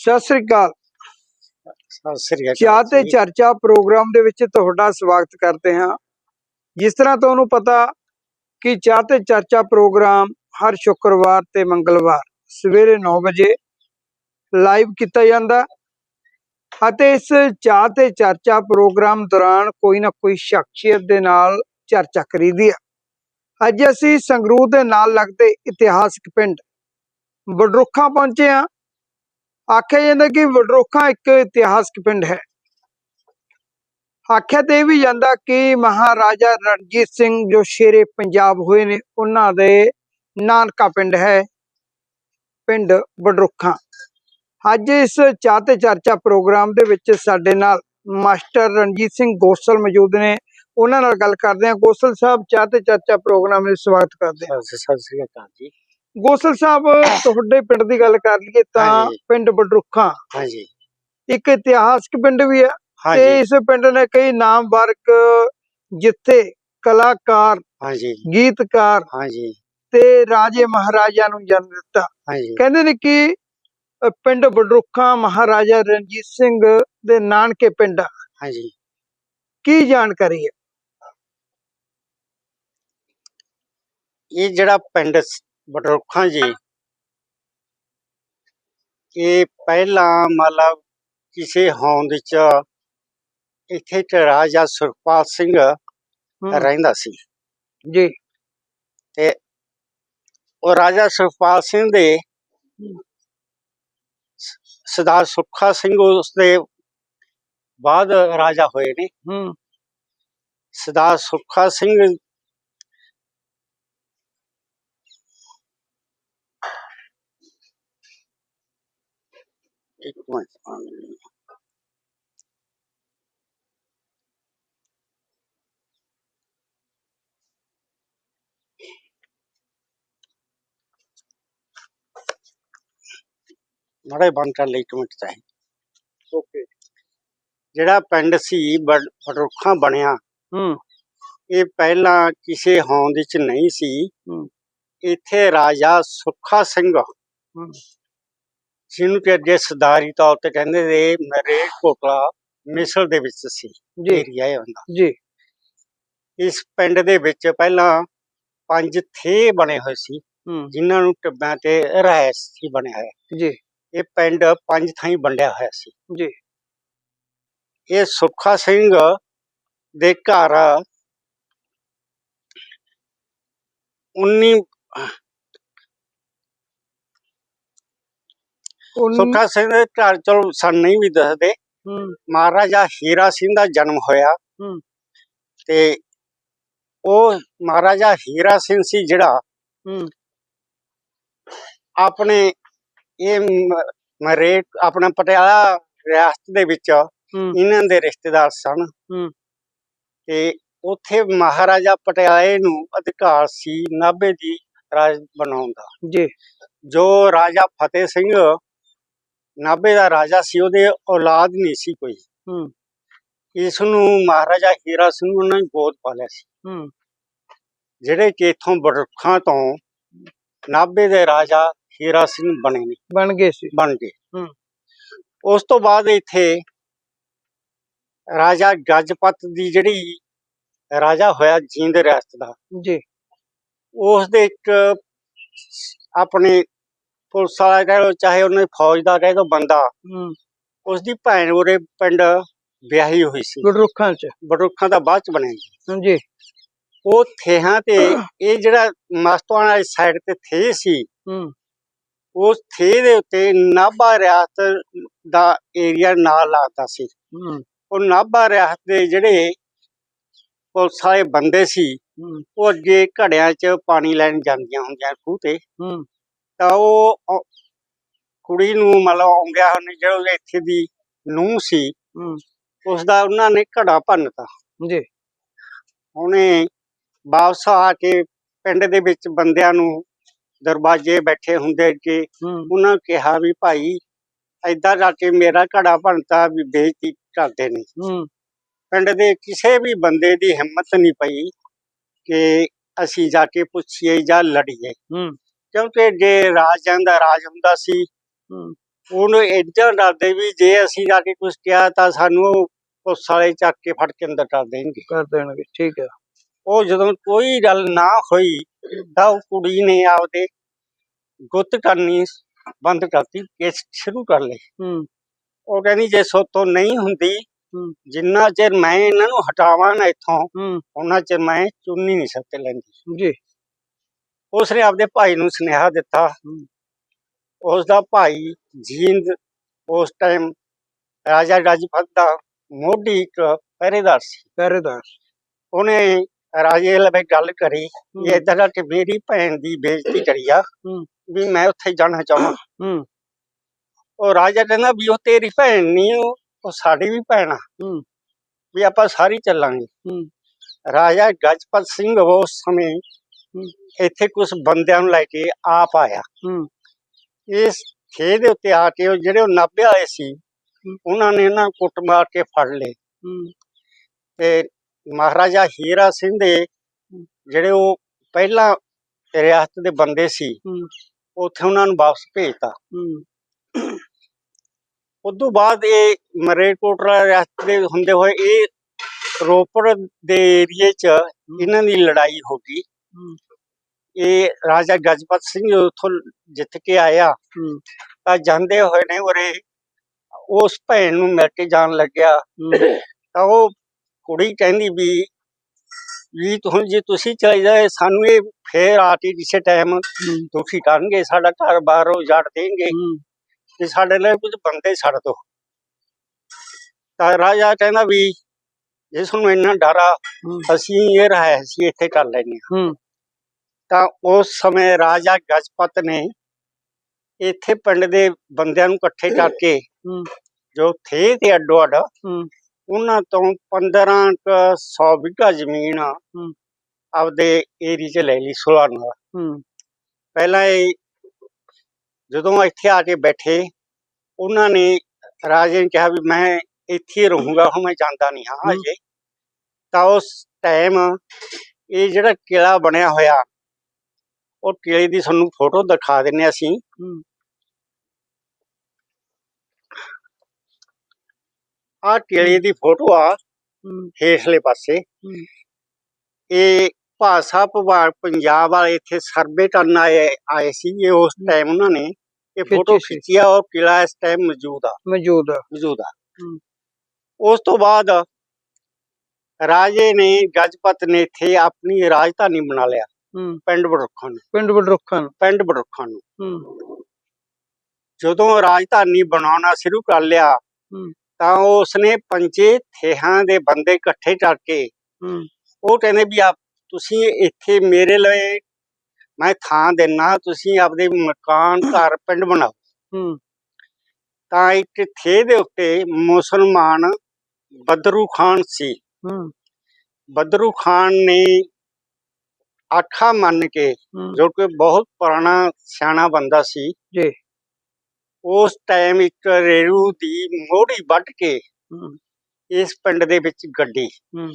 ਸਤਿ ਸ੍ਰੀ ਅਕਾਲ। ਸਤਿ ਸ੍ਰੀ ਅਕਾਲ ਚਾਹ ਤੇ। ਚਰਚਾ ਪ੍ਰੋਗਰਾਮ ਦੇ ਵਿੱਚ ਤੁਹਾਡਾ ਸਵਾਗਤ ਕਰਦੇ ਹਾਂ। ਜਿਸ ਤਰ੍ਹਾਂ ਤੁਹਾਨੂੰ ਪਤਾ ਕਿ ਚਾਹ ਤੇ ਚਰਚਾ ਪ੍ਰੋਗਰਾਮ ਹਰ ਸ਼ੁੱਕਰਵਾਰ ਤੇ ਮੰਗਲਵਾਰ ਸਵੇਰੇ 9 ਵਜੇ ਲਾਈਵ ਕੀਤਾ ਜਾਂਦਾ ਅਤੇ ਇਸ ਚਾਹ ਤੇ ਚਰਚਾ ਪ੍ਰੋਗਰਾਮ ਦੌਰਾਨ ਕੋਈ ਨਾ ਕੋਈ ਸ਼ਖਸੀਅਤ ਦੇ ਨਾਲ ਚਰਚਾ ਕਰੀਦੀ ਹੈ। ਅੱਜ ਅਸੀਂ ਸੰਗਰੂਰ ਦੇ ਨਾਲ ਲੱਗਦੇ ਇਤਿਹਾਸਕ ਪਿੰਡ ਬਡਰੁੱਖਾਂ ਪਹੁੰਚੇ ਹਾਂ। ਆਖਿਆ ਜਾਂਦਾ ਕਿ ਵਡਰੋਖਾ ਇੱਕ ਇਤਿਹਾਸਕ ਪਿੰਡ ਹੈ। ਆਖਿਆ ਤੇ ਵੀ ਜਾਂਦਾ ਕਿ ਮਹਾਰਾਜਾ ਰਣਜੀਤ ਸਿੰਘ ਜੋ ਸ਼ੇਰੇ ਪੰਜਾਬ ਹੋਏ ਨੇ, ਉਹਨਾਂ ਦੇ ਨਾਨਕਾ ਪਿੰਡ ਹੈ, ਪਿੰਡ ਵਡਰੋਖਾ ਅੱਜ ਇਸ ਚਾਹ ਤੇ ਚਰਚਾ ਪ੍ਰੋਗਰਾਮ ਦੇ ਵਿੱਚ ਸਾਡੇ ਨਾਲ ਮਾਸਟਰ ਰਣਜੀਤ ਸਿੰਘ ਗੋਸਲ ਮੌਜੂਦ ਨੇ। ਉਹਨਾਂ ਨਾਲ ਗੱਲ ਕਰਦੇ ਹਾਂ। ਗੋਸਲ ਸਾਹਿਬ, ਚਾਹ ਤੇ ਚਰਚਾ ਪ੍ਰੋਗਰਾਮ ਵਿੱਚ ਸਵਾਗਤ ਕਰਦੇ ਹਾਂ। ਸਤਿ ਸਤਿ ਸ੍ਰੀ ਅਕਾਲ ਜੀ। ਗੋਸਲ ਸਾਹਿਬ ਤੁਹਾਡੇ ਪਿੰਡ ਦੀ ਗੱਲ ਕਰ ਲਈਏ ਤਾਂ। ਪਿੰਡ ਵਡਰੁੱਖਾਂ ਹਾਂਜੀ। ਇੱਕ ਇਤਿਹਾਸਕ ਪਿੰਡ ਵੀ ਹੈ ਤੇ ਇਸ ਪਿੰਡ ਨੇ ਕਈ ਨਾਮਵਰਕ ਜਿੱਥੇ ਕਲਾਕਾਰ ਹਾਂਜੀ। ਗੀਤਕਾਰ ਹਾਂਜੀ। ਤੇ ਰਾਜੇ ਮਹਾਰਾਜਾ ਨੂੰ ਜਨਮ ਦਿੱਤਾ। ਹਾਂਜੀ। ਕਹਿੰਦੇ ਨੇ ਕਿ ਪਿੰਡ ਬਡਰੁੱਖਾਂ ਮਹਾਰਾਜਾ ਰਣਜੀਤ ਸਿੰਘ ਦੇ ਨਾਨਕੇ ਪਿੰਡ। ਹਾਂਜੀ। ਕੀ ਜਾਣਕਾਰੀ ਹੈ? ਇਹ ਜਿਹੜਾ ਪਿੰਡ ਬਡਰੁੱਖਾਂ ਜੀ। ਇਹ ਪਹਿਲਾਂ ਮਤਲਬ ਕਿਸੇ ਹੋਂਦ ਚ ਇੱਥੇ ਇੱਕ ਰਾਜਾ ਸੁਖਪਾਲ ਸਿੰਘ ਰਹਿੰਦਾ ਸੀ। ਜੀ। ਉਹ ਰਾਜਾ ਸੁਖਪਾਲ ਸਿੰਘ ਦੇ ਸਰਦਾਰ ਸੁੱਖਾ ਸਿੰਘ ਉਸ ਦੇ ਬਾਅਦ ਰਾਜਾ ਹੋਏ ਨੇ। ਹੂੰ। ਸਰਦਾਰ ਸੁੱਖਾ ਸਿੰਘ ਮੜੇ ਬੰਦ ਕਰ ਲਈ ਇੱਕ ਮਿੰਟ ਚਾਹੀ ਓਕੇ ਜਿਹੜਾ ਪਿੰਡ ਸੀ ਬੜ- ਬਡਰੁੱਖਾਂ ਬਣਿਆ ਹੂੰ ਇਹ ਪਹਿਲਾਂ ਕਿਸੇ ਹੋਂਦ ਵਿੱਚ ਨਹੀਂ ਸੀ ਹੂੰ। ਇੱਥੇ ਰਾਜਾ ਸੁੱਖਾ ਸਿੰਘ ਹੂੰ ਜਿਹਨੂੰ ਕਿ ਅੱਗੇ ਸਦਾਰੀ ਤੌਰ ਤੇ ਕਹਿੰਦੇ ਨੇ ਨਰੇਸ਼ ਕੋਕਲਾ ਮਿਸਲ ਦੇ ਵਿੱਚ ਸੀ ਜੀ। ਜੀ। ਇਸ ਪਿੰਡ ਦੇ ਵਿੱਚ ਪਹਿਲਾਂ ਪੰਜ ਥੇ ਬਣੇ ਹੋਏ ਸੀ ਜਿਨ੍ਹਾਂ ਨੂੰ ਟੱਬਾਂ ਤੇ ਰਹਿਸ ਸੀ ਬਣਿਆ ਹੋਇਆ। ਜੀ। ਇਹ ਪਿੰਡ ਪੰਜ ਥਾਈ ਵੰਡਿਆ ਹੋਇਆ ਸੀ। ਜੀ। ਇਹ ਸੁਖਾ ਸਿੰਘ ਦੇ ਘਰ 19 ਸੁੱਖਾ ਸਿੰਘ ਦੇ ਘਰ ਚਲੋ ਸਾਨੂੰ ਨਹੀਂ ਵੀ ਦੱਸਦੇ। ਮਹਾਰਾਜਾ ਹੀਰਾ ਸਿੰਘ ਦਾ ਜਨਮ ਹੋਇਆ। ਤੇ ਉਹ ਮਹਾਰਾਜਾ ਹੀਰਾ ਸਿੰਘ ਸੀ ਜਿਹੜਾ ਆਪਣੇ ਇਹ ਮ- ਮਰੇਟ ਆਪਣਾ ਪਟਿਆਲਾ ਰਿਆਸਤ ਦੇ ਵਿੱਚ ਇਹਨਾਂ ਦੇ ਰਿਸ਼ਤੇਦਾਰ ਸਨ। ਤੇ ਉੱਥੇ ਮਹਾਰਾਜਾ ਪਟਿਆਲੇ ਨੂੰ ਅਧਿਕਾਰ ਸੀ ਨਾਭੇ ਦੀ ਰਾਜ ਬਣਾਉਣ ਦਾ। ਜੀ। ਜੋ ਰਾਜਾ ਫਤਿਹ ਸਿੰਘ ਨਾਭੇ ਦਾ ਰਾਜਾ ਸੀ ਉਹਦੇ ਔਲਾਦ ਨਹੀਂ ਸੀ ਕੋਈ। ਹੂੰ। ਇਸ ਨੂੰ ਮਹਾਰਾਜਾ ਹੀਰਾ ਸਿੰਘ ਨੇ ਗੋਦ ਪਾ ਲਿਆ ਸੀ। ਹੂੰ। ਜਿਹੜੇ ਕਿ ਇਥੋਂ ਬੜਖਾਂ ਤੋਂ ਨਾਭੇ ਦੇ ਰਾਜਾ ਹੀਰਾ ਸਿੰਘ ਬਣੇ ਨੇ। ਬਣ ਗਏ ਸੀ। ਬਣ ਗਏ। ਹੂੰ। ਉਸ ਤੋਂ ਬਾਅਦ ਇੱਥੇ ਰਾਜਾ ਗੱਜਪਤ ਦੀ ਜਿਹੜੀ ਰਾਜਾ ਹੋਇਆ ਜੀਂਦ ਰਿਆਸਤ ਦਾ ਜੀ। ਉਸ ਦੇ ਇੱਕ ਆਪਣੇ ਪੁਲਿਸ ਵਾਲਾ ਕਹਿ ਲਓ ਚਾਹੇ ਉਹਨੇ ਫੌਜ ਦਾ ਕਹਿ ਦੋ ਬੰਦਾ ਹੂੰ। ਉਸ ਦੀ ਭੈਣ ਉਰੇ ਪਿੰਡ ਵਿਆਹੀ ਹੋਈ ਸੀ। ਬਡਰੁੱਖਾਂ ਚ। ਬੜੁੱਖਾਂ ਦਾ ਬਾਅਦ ਚ ਬਣਿਆ ਜੀ। ਹਾਂਜੀ। ਉਹ ਥੇਹਾਂ ਤੇ ਇਹ ਜਿਹੜਾ ਮਸਤਵਾਨ ਵਾਲੀ ਸਾਈਡ ਤੇ ਥੇ ਸੀ ਹੂੰ। ਉਸ ਥੇ ਦੇ ਉੱਤੇ ਨਾਭਾ ਰਿਆਸਤ ਦਾ ਏਰੀਆ ਨਾਲ ਲੱਗਦਾ ਸੀ। ਹੂੰ। ਉਹ ਨਾਭਾ ਰਿਆਸਤ ਦੇ ਜਿਹੜੇ ਪੁਲਿਸ ਵਾਲੇ ਬੰਦੇ ਸੀ ਉਹ ਅੱਗੇ ਘੜਿਆਂ 'ਚ ਪਾਣੀ ਲੈਣ ਜਾਂਦੀਆਂ ਹੁੰਦੀਆਂ ਖੂਹ ਤੇ। ਹੂੰ। ਤਾਂ ਉਹ ਕੁੜੀ ਨੂੰ ਮਤਲਬ ਆਉਂਦਿਆ ਉਹਨੇ ਜਿਹੜਾ ਇੱਥੇ ਦੀ ਨੂੰਹ ਸੀ ਉਸ ਦਾ ਉਹਨਾਂ ਨੇ ਘੜਾ ਭੰਨਤਾ। ਜੀ। ਉਹਨੇ ਵਾਪਸ ਆ ਕੇ ਪਿੰਡ ਦੇ ਵਿੱਚ ਬੰਦਿਆਂ ਨੂੰ ਦਰਵਾਜ਼ੇ ਬੈਠੇ ਹੁੰਦੇ ਕਿ ਉਹਨਾਂ ਕਿਹਾ ਵੀ ਭਾਈ ਏਦਾਂ ਕਰਕੇ ਮੇਰਾ ਘੜਾ ਭੰਨਤਾ ਵੀ ਬੇਇੱਜ਼ਤੀ ਕਰਦੇ ਨੇ। ਪਿੰਡ ਦੇ ਕਿਸੇ ਵੀ ਬੰਦੇ ਦੀ ਹਿੰਮਤ ਨਹੀਂ ਪਈ ਕਿ ਅਸੀਂ ਜਾ ਕੇ ਪੁੱਛੀਏ ਜਾਂ ਲੜੀਏ। ਕਿਉਂਕਿ ਜੇ ਰਾਜਾਂ ਦਾ ਰਾਜ ਹੁੰਦਾ ਸੀ ਉਹਨੂੰ ਏਦਾਂ ਡਰਦੇ ਵੀ ਜੇ ਅਸੀਂ ਜਾ ਕੇ ਕੁਝ ਕਿਹਾ ਤਾਂ ਸਾਨੂੰ ਪੁਲਿਸ ਵਾਲੇ ਚੱਕ ਕੇ ਫੜ ਕੇ ਅੰਦਰ ਕਰ ਦੇਣਗੇ। ਕਰ ਦੇਣਗੇ ਠੀਕ ਹੈ ਉਹ ਜਦੋਂ ਕੋਈ ਗੱਲ ਨਾ ਹੋਈ ਤਾਂ ਉਹ ਕੁੜੀ ਨੇ ਆਪਦੇ ਗੁੱਤ ਕਰਨੀ ਬੰਦ ਕਰਤੀ ਕੇਸ ਸ਼ੁਰੂ ਕਰ ਲਏ। ਹੂੰ। ਉਹ ਕਹਿੰਦੀ ਜੇ ਸੋਤੋਂ ਨਹੀਂ ਹੁੰਦੀ। ਜਿੰਨਾ ਚਿਰ ਮੈਂ ਇਹਨਾਂ ਨੂੰ ਹਟਾਵਾਂ ਨਾ ਇੱਥੋਂ ਉਹਨਾਂ ਚਿਰ ਮੈਂ ਚੁੰਨੀ ਨਹੀਂ ਸਕਤੇ ਲੈਂਦੀ। ਜੀ। ਉਸਨੇ ਆਪਦੇ ਭਾਈ ਨੂੰ ਸੁਨੇਹਾ ਦਿੱਤਾ। ਉਸ ਦਾ ਭਾਈ ਜੀਂਦ ਉਸ ਟਾਈਮ ਰਾਜਾ ਰਾਜਪਤ ਦਾ ਮੋਢੀ ਇੱਕ ਪਹਿਰੇਦਾਰ ਸੀ। ਪਹਿਰੇਦਾਰ ਉਹਨੇ ਰਾਜੇ ਲਵੇ ਗੱਲ ਕਰੀ ਵੀ ਏਦਾਂ ਕਿ ਮੇਰੀ ਭੈਣ ਦੀ ਬੇਇੱਜ਼ਤੀ ਕਰੀ ਆ। ਵੀ ਮੈਂ ਉੱਥੇ ਜਾਣਾ ਚਾਹੁੰਦਾ ਹੂੰ। ਉਹ ਰਾਜਾ ਕਹਿੰਦਾ ਵੀ ਉਹ ਤੇਰੀ ਭੈਣ ਨਹੀਂ ਉਹ ਸਾਡੀ ਵੀ ਭੈਣ ਆ। ਵੀ ਆਪਾਂ ਸਾਰੀ ਚੱਲਾਂਗੇ। ਰਾਜਾ ਗਜਪਤ ਸਿੰਘ ਉਸ ਸਮੇਂ ਇੱਥੇ ਕੁਝ ਬੰਦਿਆਂ ਨੂੰ ਲੈ ਕੇ ਆਪ ਆਇਆ। ਇਸ ਖੇਤ ਦੇ ਉੱਤੇ ਆ ਕੇ ਉਹ ਜਿਹੜੇ ਉਹ ਨਾਭੇ ਵਾਲੇ ਸੀ ਉਹਨਾਂ ਨੇ ਇਹਨਾਂ ਕੁੱਟ ਮਾਰ ਕੇ ਫੜ ਲਏ। ਤੇ ਮਹਾਰਾਜਾ ਹੀਰਾ ਸਿੰਘ ਦੇ ਜਿਹੜੇ ਉਹ ਪਹਿਲਾਂ ਰਿਆਸਤ ਦੇ ਬੰਦੇ ਸੀ ਉੱਥੇ ਉਹਨਾਂ ਨੂੰ ਵਾਪਸ ਭੇਜਤਾ। ਉਦੋਂ ਬਾਅਦ ਇਹ ਮਰੇਕੋਟਲਾ ਰਿਆਸਤ ਦੇ ਹੁੰਦੇ ਹੋਏ ਇਹ ਰੋਪੜ ਦੇ ਏਰੀਏ 'ਚ ਇਹਨਾਂ ਦੀ ਲੜਾਈ ਹੋ ਗਈ। ਇਹ ਰਾਜਾ ਗਜਪਤ ਸਿੰਘ ਉੱਥੋਂ ਜਿੱਤ ਕੇ ਆਇਆ ਤਾਂ ਜਾਂਦੇ ਹੋਏ ਨੇ ਉਰੇ ਉਸ ਭੈਣ ਨੂੰ ਮਿਲ ਕੇ ਜਾਣ ਲੱਗਿਆ ਤਾਂ ਉਹ ਕੁੜੀ ਕਹਿੰਦੀ ਵੀ ਵੀ ਹੁਣ ਜੇ ਤੁਸੀਂ ਚਲੇ ਜਾਏ ਸਾਨੂੰ ਇਹ ਫੇਰ ਆ ਕੇ ਕਿਸੇ ਟਾਈਮ ਦੁਖੀ ਕਰਨਗੇ ਸਾਡਾ ਘਰ ਬਾਹਰ ਉਜਾੜ ਦੇਣਗੇ ਤੇ ਸਾਡੇ ਲਈ ਕੁਝ ਬੰਦੇ ਛੱਡ ਦੋ। ਤਾਂ ਰਾਜਾ ਕਹਿੰਦਾ ਵੀ ਜੇ ਤੁਹਾਨੂੰ ਇੰਨਾ ਡਰ ਆ ਅਸੀਂ ਇਹ ਰਹਿ ਸੀ ਇੱਥੇ ਕਰ ਹੂੰ। ਤਾਂ ਉਸ ਸਮੇਂ ਰਾਜਾ ਗਜਪਤ ਨੇ ਇੱਥੇ ਪਿੰਡ ਦੇ ਬੰਦਿਆਂ ਨੂੰ ਇਕੱਠੇ ਕਰਕੇ ਜੋ ਥੇ ਤੇ ਅੱਡੋ ਅੱਡ ਉਹਨਾਂ ਤੋਂ 15 ਕੁ 100 ਵਿਗਾ ਜ਼ਮੀਨ। ਆਪਦੇ ਏਰੀ 'ਚ ਲੈ ਲਈ ਸੁਲਾ ਨਾਲ ਪਹਿਲਾਂ ਇਹ ਜਦੋਂ ਇੱਥੇ ਆ ਕੇ ਬੈਠੇ ਉਹਨਾਂ ਨੇ ਰਾਜੇ ਨੇ ਕਿਹਾ ਵੀ ਮੈਂ ਇੱਥੇ ਰਹੂੰਗਾ ਹੁਣ ਮੈਂ ਜਾਂਦਾ ਨਹੀਂ ਹਾਂ ਹੂੰ। ਅਜੇ ਤਾਂ ਉਸ ਟਾਈਮ ਇਹ ਜਿਹੜਾ ਕਿਲਾ ਬਣਿਆ ਹੋਇਆ ਉਹ ਕਿਲੇ ਦੀ ਤੁਹਾਨੂੰ ਫੋਟੋ ਦਿਖਾ ਦਿੰਨੇ ਅਸੀਂ। ਆਹ ਕਿਲੇ ਦੀ ਫੋਟੋ ਆ ਹੇਠਲੇ ਪਾਸੇ। ਇਹ ਭਾਸ਼ਾ ਵਿਭਾਗ ਪੰਜਾਬ ਵਾਲੇ ਇੱਥੇ ਸਰਵੇ ਕਰਨ ਆਏ ਆਏ ਸੀ ਇਹ ਉਸ ਟਾਈਮ ਉਹਨਾਂ ਨੇ। ਇਹ ਫੋਟੋ ਖਿੱਚੀ ਸੀ। ਖਿੱਚੀ ਆ ਔਰ ਕਿਲਾ ਇਸ ਟਾਈਮ ਮੌਜੂਦ ਆ। ਮੌਜੂਦ ਆ। ਮੌਜੂਦ ਆ। ਉਸ ਤੋਂ ਬਾਅਦ ਰਾਜੇ ਨੇ ਗਜਪਤ ਨੇ ਇੱਥੇ ਆਪਣੀ ਰਾਜਧਾਨੀ ਬਣਾ ਲਿਆ। ਹੂੰ। ਪਿੰਡ ਬੜੁੱਖਾਂ ਨੂੰ। ਪਿੰਡ ਬਡਰੁੱਖਾਂ ਪਿੰਡ ਬੜੁੱਖਾਂ ਨੂੰ। ਹੂੰ। ਜਦੋਂ ਰਾਜਧਾਨੀ ਬਣਾਉਣਾ ਸ਼ੁਰੂ ਕਰ ਲਿਆ। ਤਾਂ ਉਸਨੇ ਪੰਜੇ ਥੇਹਾਂ ਦੇ ਬੰਦੇ ਇਕੱਠੇ ਕਰਕੇ ਉਹ ਕਹਿੰਦੇ ਵੀ ਆਪ ਤੁਸੀਂ ਇੱਥੇ ਮੇਰੇ ਲਈ ਮੈਂ ਥਾਂ ਦੇਣਾ ਤੁਸੀਂ ਆਪਦੇ ਮਕਾਨ ਘਰ ਪਿੰਡ ਬਣਾਓ। ਹੂੰ। ਤਾਂ ਇੱਕ ਥੇ ਦੇ ਉੱਤੇ ਮੁਸਲਮਾਨ ਬਦਰੂ ਖਾਨ ਸੀ। ਹੂੰ। ਬਦਰੂ ਖਾਨ ਨੇ ਆਖਾ ਮੰਨ ਕੇ ਹੂੰ। ਜੋ ਕਿ ਬਹੁਤ ਪੁਰਾਣਾ ਸਿਆਣਾ ਬੰਦਾ ਸੀ। ਜੀ। ਉਸ ਟਾਈਮ ਇੱਕ ਰੇਰੂ ਦੀ ਮੋੜੀ ਵੱਢ ਕੇ ਹੂੰ। ਇਸ ਪਿੰਡ ਦੇ ਵਿੱਚ ਗੱਡੀ। ਹੂੰ।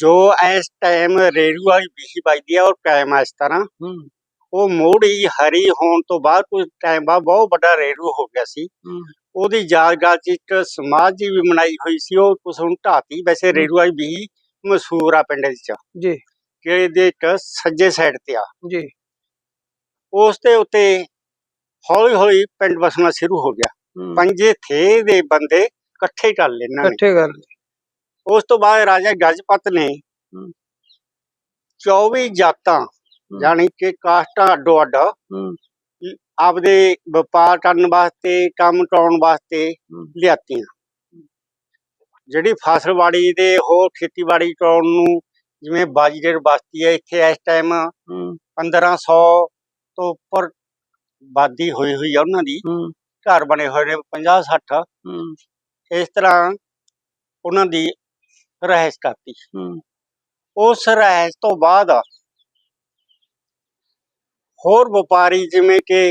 ਜੋ ਇਸ ਟਾਈਮ ਰੇਰੂ ਵਾਲੀ ਬੀਹੀ ਵੱਜਦੀ ਆ ਔਰ ਕਾਇਮ ਆ ਇਸ ਤਰ੍ਹਾਂ। ਹੂੰ। ਉਹ ਮੋੜੀ ਹਰੀ ਹੋਣ ਤੋਂ ਬਾਅਦ ਕੁਝ ਟਾਈਮ ਬਾਅਦ ਬਹੁਤ ਵੱਡਾ ਰੇਰੂ ਹੋ ਗਿਆ ਸੀ। ਹੂੰ। ਉਹਦੀ ਯਾਦਗਾਰ 'ਚ ਇੱਕ ਸਮਾਜ ਦੀ ਵੀ ਬਣਾਈ ਹੋਈ ਸੀ ਉਹ ਉਸ ਨੂੰ ਢਾਤੀ ਵੈਸੇ। ਰੇਰੂ ਵਾਲੀ ਬੀਹੀ ਮਸ਼ਹੂਰ ਆ ਪਿੰਡ ਵਿੱਚ। ਜੀ। ਕਿ ਦੇ ਇੱਕ ਸੱਜੇ ਸਾਈਡ ਤੇ ਆ। ਜੀ। ਉਸ ਦੇ ਉੱਤੇ ਹੌਲੀ ਹੌਲੀ ਪਿੰਡ ਵਸਣਾ ਸ਼ੁਰੂ ਹੋ ਗਿਆ। ਪੰਜੇ ਥੇ ਦੇ ਬੰਦੇ ਇਕੱਠੇ ਕਰ ਨੇ। ਇਕੱਠੇ ਕਰ। ਉਸ ਤੋਂ ਬਾਅਦ ਰਾਜਾ ਗਜਪਤ ਨੇ ਹਮ। 24 ਜਾਤਾਂ ਯਾਨੀ ਕਿ ਕਾਸਟਾਂ ਅੱਡੋ ਅੱਡ ਆਪਦੇ ਵਪਾਰ ਕਰਨ ਵਾਸਤੇ ਕੰਮ ਟਾਉਣ ਵਾਸਤੇ। ਲਿਆਤੀਆਂ। ਜਿਹੜੀ ਫਸਲਵਾੜੀ ਦੇ ਹੋਰ ਖੇਤੀਬਾੜੀ ਟਾਉਣ ਨੂੰ ਜਿਵੇਂ ਬਾਜੀਗਰ ਬਸਤੀ ਹੈ ਇੱਥੇ ਇਸ ਟਾਈਮ 1500 ਤੋਂ ਉੱਪਰ ਬਾਦੀ ਹੋਈ ਹੋਈ ਆ ਉਹਨਾਂ ਦੀ। ਘਰ ਬਣੇ ਹੋਏ ਨੇ 50 60 ਇਸ ਤਰ੍ਹਾਂ ਉਹਨਾਂ ਦੀ ਰਹਿਸ਼ ਕਰਤੀ। ਉਸ ਰਹਿਸ਼ ਤੋਂ ਬਾਅਦ ਹੋਰ ਵਪਾਰੀ ਜਿਵੇਂ ਕਿ